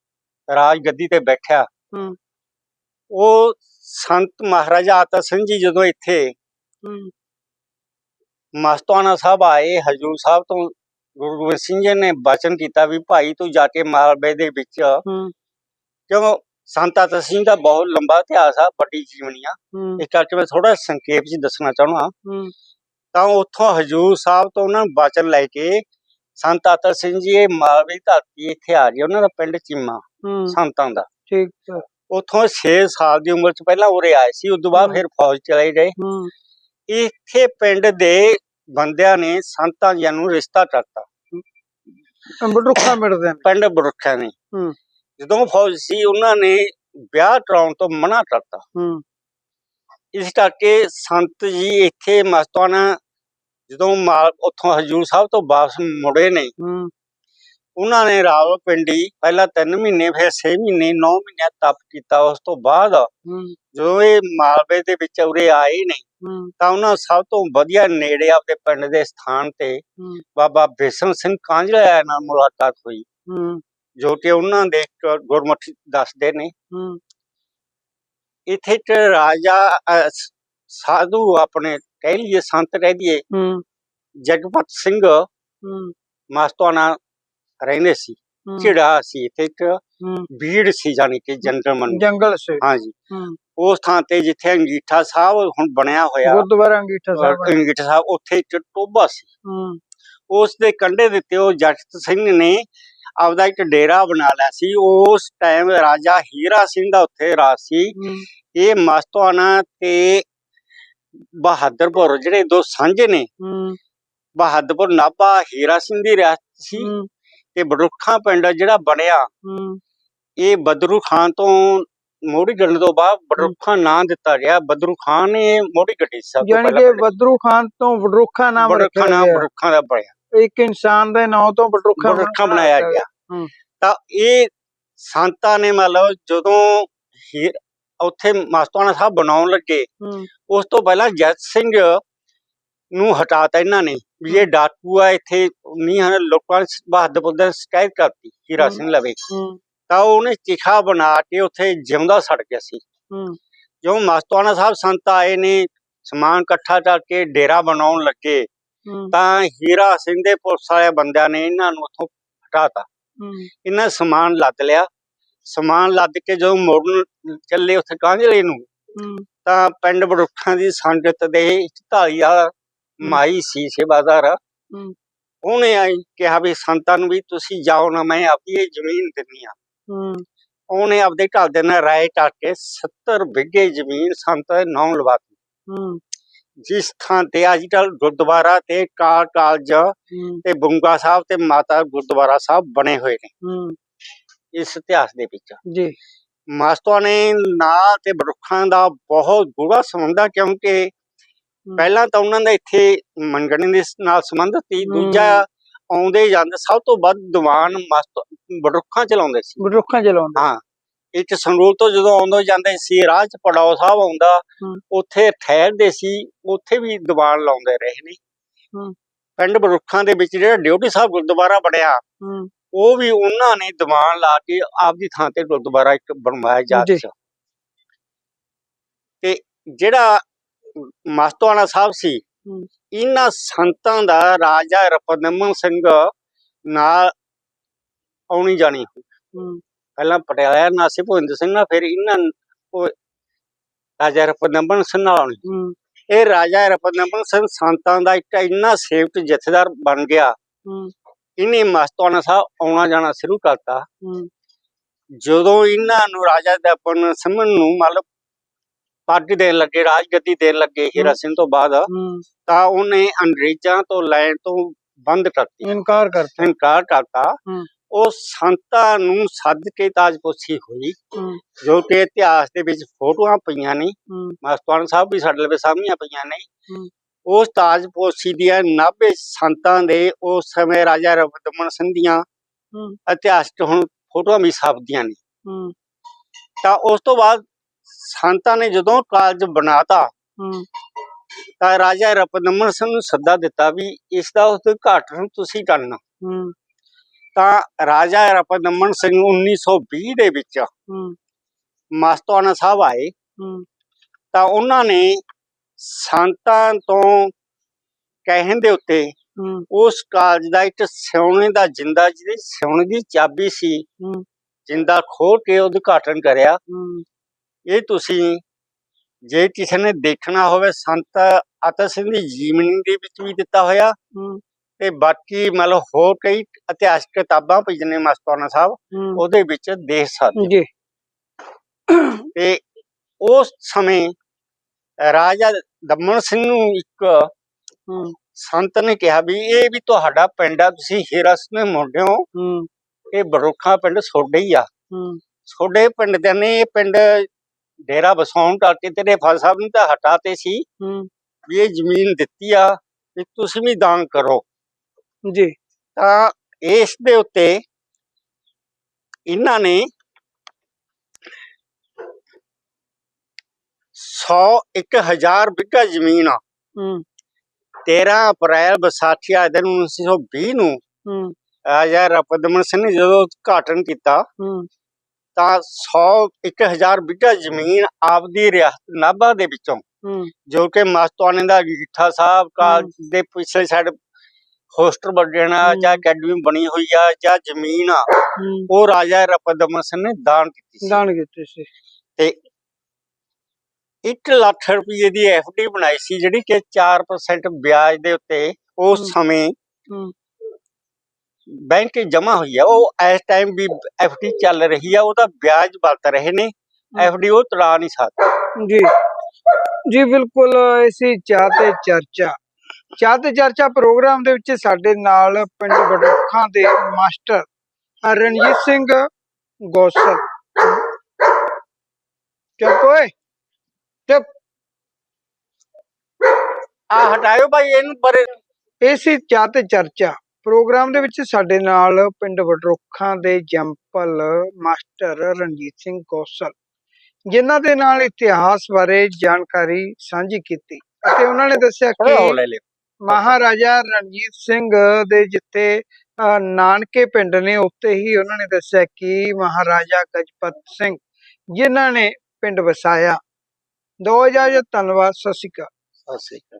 ਰਾਜ ਗੱਦੀ ਤੇ ਬੈਠਿਆ। ਹੂੰ। ਉਹ ਸੰਤ ਮਹਾਰਾਜਾ ਆਤਾ ਸਿੰਘ ਜੀ ਜਦੋਂ ਇੱਥੇ ਹੂੰ। ਮਸਤਾਨਾ ਸਾਹਿਬ ਆਏ ਹਜੂਰ ਸਾਹਿਬ ਤੋਂ ਗੁਰੂ ਗੋਬਿੰਦ ਸਿੰਘ ਜੀ ਨੇ ਬਚਨ ਕੀਤਾ ਵੀ ਭਾਈ ਤੂੰ ਜਾ ਕੇ ਮਾਲਵੇ ਦੇ ਵਿੱਚ ਹੂੰ। ਕਿਉਂ ਸੰਤ ਆਤਾ ਸਿੰਘ ਦਾ ਬਹੁਤ ਲੰਬਾ ਇਤਿਹਾਸ ਆ ਵੱਡੀ ਜੀਵਨੀ ਆ ਇਸ ਕਰਕੇ ਮੈਂ ਥੋੜਾ ਸੰਖੇਪ ਜੀ ਦੱਸਣਾ ਚਾਹਣਾ ਤਾਂ ਉੱਥੋਂ ਹਜੂਰ ਸਾਹਿਬ ਤੋਂ ਉਹਨਾਂ ਨੂੰ ਬਚਨ ਲੈ ਕੇ ਸੰਤ ਆਤਾ ਸਿੰਘ ਜੀ ਇਹ ਮਾਲਵੇ ਧਰਤੀ ਇੱਥੇ ਆ ਗਏ ਉਹਨਾਂ ਦਾ ਪਿੰਡ ਚੀਮਾ ਸੰਤਾਂ ਦਾ। ਠੀਕ ਉੱਥੋਂ 6 ਸਾਲ ਦੀ ਉਮਰ ਚ ਪਹਿਲਾਂ ਉਰੇ ਆਏ ਸੀ ਉਸ ਤੋਂ ਬਾਅਦ। ਫਿਰ ਫੌਜ ਚਲੇ ਗਏ। ਇੱਥੇ ਪਿੰਡ ਦੇ ਬੰਦਿਆਂ ਨੇ ਸੰਤਾਂ ਜੀ ਨੂੰ ਰਿਸ਼ਤਾ ਕਰਤਾ। ਪਿੰਡ ਦੇ ਨੇ। ਪਿੰਡ ਬਰੁੱਖਿਆ ਨੇ। ਜਦੋਂ ਫੌਜ ਸੀ ਉਹਨਾਂ ਨੇ ਵਿਆਹ ਕਰਾਉਣ ਤੋਂ ਮਨਾ ਕਰਤਾ। ਹੂੰ। ਇਸ ਕਰਕੇ ਸੰਤ ਜੀ ਇੱਥੇ ਮਸਤਾਨਾ ਜਦੋਂ ਮਾਲ ਉੱਥੋਂ ਹਜੂਰ ਸਾਹਿਬ ਤੋਂ ਵਾਪਸ ਮੁੜੇ ਨੇ। ਹੂੰ। ਉਹਨਾਂ ਨੇ ਰਾਵਲਪਿੰਡੀ ਪਹਿਲਾਂ 3 ਮਹੀਨੇ ਫਿਰ 6 ਮਹੀਨੇ 9 ਮਹੀਨੇ ਤਪ ਕੀਤਾ। ਉਸ ਤੋਂ ਬਾਅਦ ਜਦੋਂ ਇਹ ਮਾਲਵੇ ਦੇ ਵਿੱਚ ਉਰੇ ਆਏ ਨੇ ਤਾਂ ਉਹਨਾਂ ਸਭ ਤੋਂ ਵਧੀਆ ਨੇੜੇ ਆਪਦੇ ਪਿੰਡ ਦੇ ਸਥਾਨ ਤੇ ਬਾਬਾ ਬੇਸਨ ਸਿੰਘ ਕਾਂਝਲਾ ਨਾਲ ਮੁਲਾਕਾਤ ਹੋਈ। ਜੋ ਕਿ ਉਹਨਾਂ ਦੇ ਗੁਰਮੁਖੀ ਦੱਸਦੇ ਨੇ। ਇੱਥੇ ਇੱਕ ਰਾਜਾ ਸਾਧੂ ਆਪਣੇ ਕਹਿ ਲਈਏ ਸੰਤ ਕਹਿ ਦਈਏ ਜਗਪਤ ਸਿੰਘ ਮਸਤਾਨਾ ਰਹਿੰਦੇ ਸੀ ਜਿਹੜਾ ਸੀ। ਇੱਥੇ ਇੱਕ ਭੀੜ ਸੀ ਜਾਣੀ ਕਿ ਜੰਗਲਮਨ ਜੰਗਲ ਸੇ। ਹਾਂਜੀ। ਉਸ ਥਾਂ ਤੇ ਜਿੱਥੇ ਅੰਗੀਠਾ ਸਾਹਿਬ ਹੁਣ ਬਣਿਆ ਹੋਇਆ ਗੁਰਦੁਆਰਾ ਅੰਗੀਠਾ ਸਾਹਿਬ। ਅੰਗੀਠਾ ਸਾਹਿਬ ਉੱਥੇ ਇੱਕ ਟੋਬਾ ਸੀ। ਉਸ ਦੇ ਕੰਢੇ ਦੇ ਉੱਤੇ ਉਹ ਜਗਤ ਸਿੰਘ ਨੇ ਆਪਦਾ ਇੱਕ ਡੇਰਾ ਬਣਾ ਲਿਆ ਸੀ। ਉਸ ਟਾਈਮ ਰਾਜਾ ਹੀਰਾ ਸਿੰਘ ਦਾ ਉੱਥੇ ਰਾਜ ਸੀ। ਇਹ ਮਸਤਾਨਾ ਤੇ ਬਹਾਦਰਪੁਰ ਜਿਹੜੇ ਦੋ ਸਾਂਝੇ ਨੇ ਬਹਾਦਰਪੁਰ ਨਾਭਾ ਹੀਰਾ ਸਿੰਘ ਦੀ ਰਿਆਸਤ ਸੀ ਤੇ ਬੜਰੁੱਖਾਂ ਪਿੰਡ ਜਿਹੜਾ ਬਣਿਆ ਇਹ ਬਦਰੂ ਖਾਨ ਤੋਂ ਮੋੜੀ ਗੱਡਣ ਤੋਂ ਬਾਅਦ ਬਦਰੂ ਨਾਂ ਦਿੱਤਾ ਗਿਆ। ਬਦਰੂ ਖਾਨ ਨੇ ਮੋੜੀ ਗੱਡੀ ਸਭ ਤੋਂ ਯਾਨੀ ਕਿ ਪਹਿਲਾਂ ਬਦਰੂ ਖਾਨ ਤੋਂ ਵਡਰੁੱਖਾ ਨਾਮ ਰੱਖਿਆ ਨਾਮ ਗਿਆ ਬੜਰੁੱਖਾਂ ਦਾ ਬਣਿਆ। ਇੱਕ ਇਨਸਾਨ ਦੇ ਨਾਂ ਤੋਂ ਵਡਰੁੱਖਾ ਬੜਰੁੱਖਾਂ ਬਣਾਇਆ ਗਿਆ। ਤਾਂ ਇਹ ਸੰਤਾਂ ਨੇ ਮਤਲਬ ਜਦੋਂ ਉੱਥੇ ਮਸਤਾਨਾ ਸਾਹਿਬ ਬਣਾਉਣ ਲੱਗੇ ਉਸ ਤੋਂ ਪਹਿਲਾਂ ਜੱਜ ਸਿੰਘ ਨੂੰ ਹਟਾਤਾ ਇਹਨਾਂ ਨੇ ਵੀ ਇਹ ਡਾਕੂ ਆ ਇੱਥੇ ਨਹੀਂ ਹਨ ਲੋਕਾਂ ਨੇ ਬਹਾਦਰਪੁਰ ਦਾ ਸ਼ਿਕਾਇਤ ਕਰਤੀ ਹੀਰਾ। ਸਿੰਘ ਲਵੇ। ਤਾਂ ਉਹਨੇ ਚਿਖਾ ਬਣਾ ਕੇ ਉੱਥੇ ਜਿਉਂਦਾ ਸੜ ਗਿਆ ਸੀ। ਜੋ ਮਸਤਾਨਾ ਸਾਹਿਬ ਸੰਤ ਆਏ ਨੇ ਸਮਾਨ ਇਕੱਠਾ ਕਰਕੇ ਡੇਰਾ ਬਣਾਉਣ ਲੱਗੇ ਤਾਂ ਹੀਰਾ ਸਿੰਘ ਦੇ ਪੁਲਿਸ ਵਾਲੇ ਬੰਦਿਆਂ ਨੇ ਇਹਨਾਂ ਨੂੰ ਉੱਥੋਂ ਹਟਾਤਾ। ਇਹਨਾਂ ਸਮਾਨ ਲੱਦ ਲਿਆ। ਸਮਾਨ ਲੱਦ ਕੇ ਜਦੋਂ ਮੋੜਨ ਚੱਲੇ ਉੱਥੇ ਕਾਂਝਲੇ ਨੂੰ ਤਾਂ ਪਿੰਡ ਬੜੁੱਖਾਂ ਦੀ ਸੰਗਤ ਦੇ ਢਾਲੀਆ ਮਾਈ ਸੀ ਸੇਵਾਦਾਰ ਉਹਨੇ ਆਈ ਕਿਹਾ ਵੀ ਸੰਤਾਂ ਨੂੰ ਵੀ ਤੁਸੀਂ ਜਾਓ ਨਾ ਮੈਂ ਆਪਣੀ ਇਹ ਜ਼ਮੀਨ ਦਿੰਨੀ ਆ। ਹੂੰ। ਉਹਨੇ ਆਪਦੇ ਢਾਲ ਦੇ ਨਾਲ ਰਾਏ ਕਰਕੇ 70 ਬਿੱਗੇ ਜ਼ਮੀਨ ਸੰਤ ਦੇ ਨਾਂ ਲਵਾਤੀ ਹੂੰ। ਜਿਸ ਥਾਂ ਤੇ ਅੱਜ ਕੱਲ੍ਹ ਗੁਰਦੁਆਰਾ ਤੇ ਕਾਰ ਕਾਲਜ ਤੇ ਬੁੰਗਾ ਸਾਹਿਬ ਤੇ ਮਾਤਾ ਗੁਰਦੁਆਰਾ ਸਾਹਿਬ ਬਣੇ ਹੋਏ ਨੇ। ਇਸ ਇਤਿਹਾਸ ਦੇ ਵਿੱਚ। ਜੀ। ਮਾਸਟਰਾਂ ਨੇ ਨਾਂ ਤੇ ਬਰੁੱਖਾਂ ਦਾ ਬਹੁਤ ਗੂੜਾ ਸੰਬੰਧ ਆ ਕਿਉਂਕਿ ਪਹਿਲਾਂ ਤਾਂ ਉਹਨਾਂ ਦਾ ਇੱਥੇ ਮੰਗਣੇ ਦੇ ਨਾਲ ਸੰਬੰਧ ਸੀ। ਦੂਜਾ ਆਉਂਦੇ ਜਾਂਦੇ ਸਭ ਤੋਂ ਵੱਧ ਦੀਵਾਨ ਮਸਤ ਬਰੁੱਖਾਂ ਚਲਾਉਂਦੇ ਸੀ। ਵਡਰੁੱਖਾ ਚਲਾਉਂਦਾ। ਹਾਂ। ਇੱਥੇ ਸੰਗਰੂਰ ਤੋਂ ਜਦੋਂ ਆਉਂਦੇ ਜਾਂਦੇ ਸੀ ਰਾਹ ਚ ਪੜਾਓ ਸਾਹਿਬ ਆਉਂਦਾ। ਉੱਥੇ ਠਹਿਰਦੇ ਸੀ ਉੱਥੇ ਵੀ ਦੀਵਾਨ ਲਾਉਂਦੇ ਰਹੇ ਨੇ। ਪਿੰਡ ਬਰੁੱਖਾਂ ਦੇ ਵਿੱਚ ਜਿਹੜਾ ਡਿਊਟੀ ਸਾਹਿਬ ਗੁਰਦੁਆਰਾ ਬਣਿਆ ਉਹ ਵੀ ਉਹਨਾਂ ਨੇ ਦੀਵਾਨ ਲਾ ਕੇ ਆਪਦੀ ਥਾਂ ਤੇ ਗੁਰਦੁਆਰਾ ਇੱਕ ਬਣਵਾਇਆ ਜਾ ਜੀ। ਚ ਤੇ ਜਿਹੜਾ ਮਸਤਵਾਣਾ ਸਾਹਿਬ ਸੀ। ਇਹਨਾਂ ਸੰਤਾਂ ਦਾ ਰਾਜਾ ਰਪਦਮਨ ਸਿੰਘ ਨਾਲ ਆਉਣੀ ਜਾਣੀ ਪਹਿਲਾਂ ਪਟਿਆਲਾ ਨਾਲ ਸੀ ਸਿੰਘ ਨਾਲ ਫਿਰ ਇਹਨਾਂ ਉਹ ਰਾਜਾ ਰਪਦਮਨ ਸਿੰਘ ਨਾਲ ਆਉਣੀ ਹੂੰ। ਇਹ ਰਾਜਾ ਰਪਦਮਨ ਸਿੰਘ ਸੰਤਾਂ ਦਾ ਇੱਕ ਇੰਨਾ ਸੇਵਕ ਜਥੇਦਾਰ ਬਣ ਗਿਆ। ਹੂੰ। ਇਹਨੇ ਮਸਤਵਾਣਾ ਸਾਹਿਬ ਆਉਣਾ ਜਾਣਾ ਸ਼ੁਰੂ ਕਰਤਾ। ਜਦੋਂ ਇਹਨਾਂ ਨੂੰ ਰਾਜਾ ਦੇ ਆਪਣ ਸਮਨ ਨੂੰ ਮਤਲਬ ਪੱਗ ਦੇਣ ਲੱਗੇ ਰਾਜਗੱਦੀ ਦੇਣ ਲੱਗੇ ਹੀਰਾ ਸਿੰਘ ਤੋਂ ਬਾਅਦ ਤਾਂ ਉਹਨੇ ਅੰਗਰੇਜ਼ਾਂ ਤੋਂ ਲੈਣ ਤੋਂ ਬੰਦ ਕਰਤੀ। ਇਨਕਾਰ ਕਰਤਾ। ਇਨਕਾਰ ਕਰਤਾ। ਉਹ ਸੰਤਾਂ ਨੂੰ ਸੱਦ ਕੇ ਤਾਜਪੋਸ਼ੀ ਹੋਈ। ਜੋ ਕਿ ਇਤਿਹਾਸ ਦੇ ਵਿੱਚ ਫੋਟੋਆਂ ਪਈਆਂ ਨੇ। ਹੂੰ। ਮਸਤਵਾਨ ਸਾਹਿਬ ਵੀ ਸਾਡੇ ਲਵੇ ਸਾਹਮਣੇ ਪਈਆਂ ਨੇ। ਉਸ ਤਾਜਪੋਸ਼ੀ ਦੀਆਂ 90 ਸੰਤਾਂ ਦੇ ਉਸ ਸਮੇਂ ਰਾਜਾ ਰਵਿੰਦਰਮਨ ਸਿੰਘ ਦੀਆਂ ਹੂੰ। ਇਤਿਹਾਸਕ ਹੁਣ ਫੋਟੋਆਂ ਵੀ ਛਾਪਦੀਆਂ ਨੇ। ਤਾਂ ਉਸ ਤੋਂ ਬਾਅਦ ਸੰਤਾਂ ਨੇ ਜਦੋਂ ਕਾਲਜ ਬਣਾਤਾ ਤਾਂ ਰਾਜਾ ਰਪਨਮਨ ਸਿੰਘ ਨੂੰ ਸੱਦਾ ਦਿੱਤਾ ਵੀ ਇਸ ਦਾ ਉਦਘਾਟਨ ਤੁਸੀਂ ਕਰਨਾ। ਤਾਂ ਰਾਜਾ ਰਪਨਮਨ ਸਿੰਘ 1920 ਦੇ ਵਿੱਚ ਹੂੰ। ਮਸਤਵਾਨਾ ਸਾਹਿਬ ਆਏ। ਤਾਂ ਉਹਨਾਂ ਨੇ ਸੰਤਾਂ ਤੋਂ ਕਹਿਣ ਦੇ ਉੱਤੇ ਉਸ ਕਾਲਜ ਦਾ ਇੱਕ ਸਿਉਣੇ ਦਾ ਜਿੰਦਾ ਜਿਹਦੀ ਸਿਉਣੇ ਦੀ ਚਾਬੀ ਸੀ ਜਿੰਦਾ ਖੋਲ ਕੇ ਉਦਘਾਟਨ ਕਰਿਆ। ਇਹ ਤੁਸੀਂ ਜੇ ਕਿਸੇ ਨੇ ਦੇਖਣਾ ਹੋਵੇ ਸੰਤ ਅਤਰ ਸਿੰਘ ਦੀ ਜੀਵਨੀ ਦੇ ਵਿੱਚ ਵੀ ਦਿੱਤਾ ਹੋਇਆ। ਤੇ ਬਾਕੀ ਮਤਲਬ ਹੋਰ ਕਈ ਇਤਿਹਾਸਕ ਕਿਤਾਬਾਂ ਪਈਆਂ ਨੇ ਮਸਤਾਨਾ ਸਾਹਿਬ ਉਹਦੇ ਵਿੱਚ ਦੇਖ ਸਕਦੇ ਜੀ। ਤੇ ਉਸ ਸਮੇਂ ਰਾਜਾ ਦਮਨ ਸਿੰਘ ਨੂੰ ਇੱਕ ਸੰਤ ਨੇ ਕਿਹਾ ਵੀ ਇਹ ਵੀ ਤੁਹਾਡਾ ਪਿੰਡ ਆ ਤੁਸੀਂ ਹੀਰਾ ਸਿੰਘ ਦੇ ਮੁੰਡੇ ਹੋ। ਹੂੰ। ਇਹ ਬਰੋਖਾ ਪਿੰਡ ਤੁਹਾਡੇ ਹੀ ਆ। ਤੁਹਾਡੇ ਪਿੰਡ ਦੇ ਨੇ ਇਹ ਪਿੰਡ ਡੇਰਾ ਵਸਾਉਣ ਕਰਕੇ ਤੇਰੇ ਫਾਦਰ ਸਾਹਿਬ ਨੇ ਤਾਂ ਹਟਾਤੇ ਸੀ ਵੀ ਇਹ ਜ਼ਮੀਨ ਦਿੱਤੀ ਆ ਵੀ ਤੁਸੀਂ ਵੀ ਦਾਨ ਕਰੋ। ਜੀ। ਤਾਂ ਇਸ ਦੇ ਉੱਤੇ ਇਹਨਾਂ ਨੇ 100 1000 ਬਿੱਘਾ ਜ਼ਮੀਨ ਆ। ਹੂੰ। 13 ਅਪ੍ਰੈਲ ਵਿਸਾਖੀ ਆ ਦਿਨ 1920 ਨੂੰ ਹੂੰ। ਰਾਜਾ ਰਪਦਮਨ ਸਿੰਘ ਨੇ ਜਦੋਂ ਉਦਘਾਟਨ ਕੀਤਾ ਤਾਂ 100 1000 ਬਿੱਘਾ ਜ਼ਮੀਨ ਆਪਦੀ ਰਿਆਸਤ ਨਾਭਾ ਦੇ ਵਿੱਚੋਂ ਜੋ ਕਿ ਮਸਤਵਾਨੇ ਦਾ ਗੀਠਾ ਸਾਹਿਬ ਦੇ ਪਿਛਲੇ ਸਾਈਡ ਹੋਸਟਲ ਬਣਨਾ ਹਮ। ਜਾਂ ਅਕੈਡਮੀ ਬਣੀ ਹੋਈ ਆ ਜਾਂ ਜ਼ਮੀਨ ਆ ਉਹ ਰਾਜਾ ਰਪਦਮਨ ਸਿੰਘ ਨੇ ਦਾਨ ਕੀਤੀ ਸੀ। ਦਾਨ ਕੀਤੇ ਸੀ। ਤੇ 1 ਲੱਖ ਰੁਪਏ ਦੀ ਡੀ ਬਣਾਈ ਸੀ ਜਿਹੜੀ ਕਿ 4% ਵਿਆਜ ਦੇ ਉੱਤੇ ਉਸ। ਸਮੇਂ ਬੈਂਕ 'ਚ ਜਮ੍ਹਾਂ ਹੋਈ ਆ। ਉਹ ਇਸ ਟਾਈਮ ਵੀ ਡੀ ਚੱਲ ਰਹੀ ਆ ਉਹਦਾ ਵਿਆਜ ਵਰਤ ਰਹੇ ਨੇ। ਡੀ ਉਹ ਤੜਾ ਨਹੀਂ ਸਕਦੇ। ਜੀ। ਜੀ ਬਿਲਕੁਲ ਇਸੀ ਚਾਹ ਤੇ ਚਾਹ ਤੇ ਚਰਚਾ ਪ੍ਰੋਗਰਾਮ ਦੇ ਵਿੱਚ ਸਾਡੇ ਨਾਲ ਪਿੰਡ ਬਡੋਖਾਂ ਦੇ ਮਾਸਟਰ ਰਣਜੀਤ ਸਿੰਘ ਗੋਸਲ। ਚੁੱਪ ਓਏ ਚੁੱਪ। ਆ ਹਟਾਇਓ ਭਾਈ ਇਹਨੂੰ ਪਰੇ। ਇਸੀ ਚਾਹ ਤੇ ਚਰਚਾ। ਪ੍ਰੋਗਰਾਮ ਦੇ ਵਿੱਚ ਸਾਡੇ ਨਾਲ ਪਿੰਡ ਵਡਰੋਖਾਂ ਦੇ ਜੰਪਲ ਮਾਸਟਰ ਰਣਜੀਤ ਸਿੰਘ ਗੋਸਲ ਜਿਨ੍ਹਾਂ ਦੇ ਨਾਲ ਇਤਿਹਾਸ ਬਾਰੇ ਜਾਣਕਾਰੀ ਸਾਂਝੀ ਕੀਤੀ ਅਤੇ ਉਹਨਾਂ ਨੇ ਦੱਸਿਆ ਕਿ ਮਹਾਰਾਜਾ ਰਣਜੀਤ ਸਿੰਘ ਦੇ ਜਿੱਥੇ ਨਾਨਕੇ ਪਿੰਡ ਨੇ ਉੱਤੇ ਹੀ ਉਹਨਾਂ ਨੇ ਦੱਸਿਆ ਕਿ ਮਹਾਰਾਜਾ ਗਜਪਤ ਸਿੰਘ, ਜਿਨ੍ਹਾਂ ਨੇ ਪਿੰਡ ਵਸਾਇਆ। ਦੋ ਹਜ਼ਾਰ ਧੰਨਵਾਦ, ਸਤਿ ਸ਼੍ਰੀ ਅਕਾਲ। ਸਤਿ ਸ੍ਰੀ ਅਕਾਲ।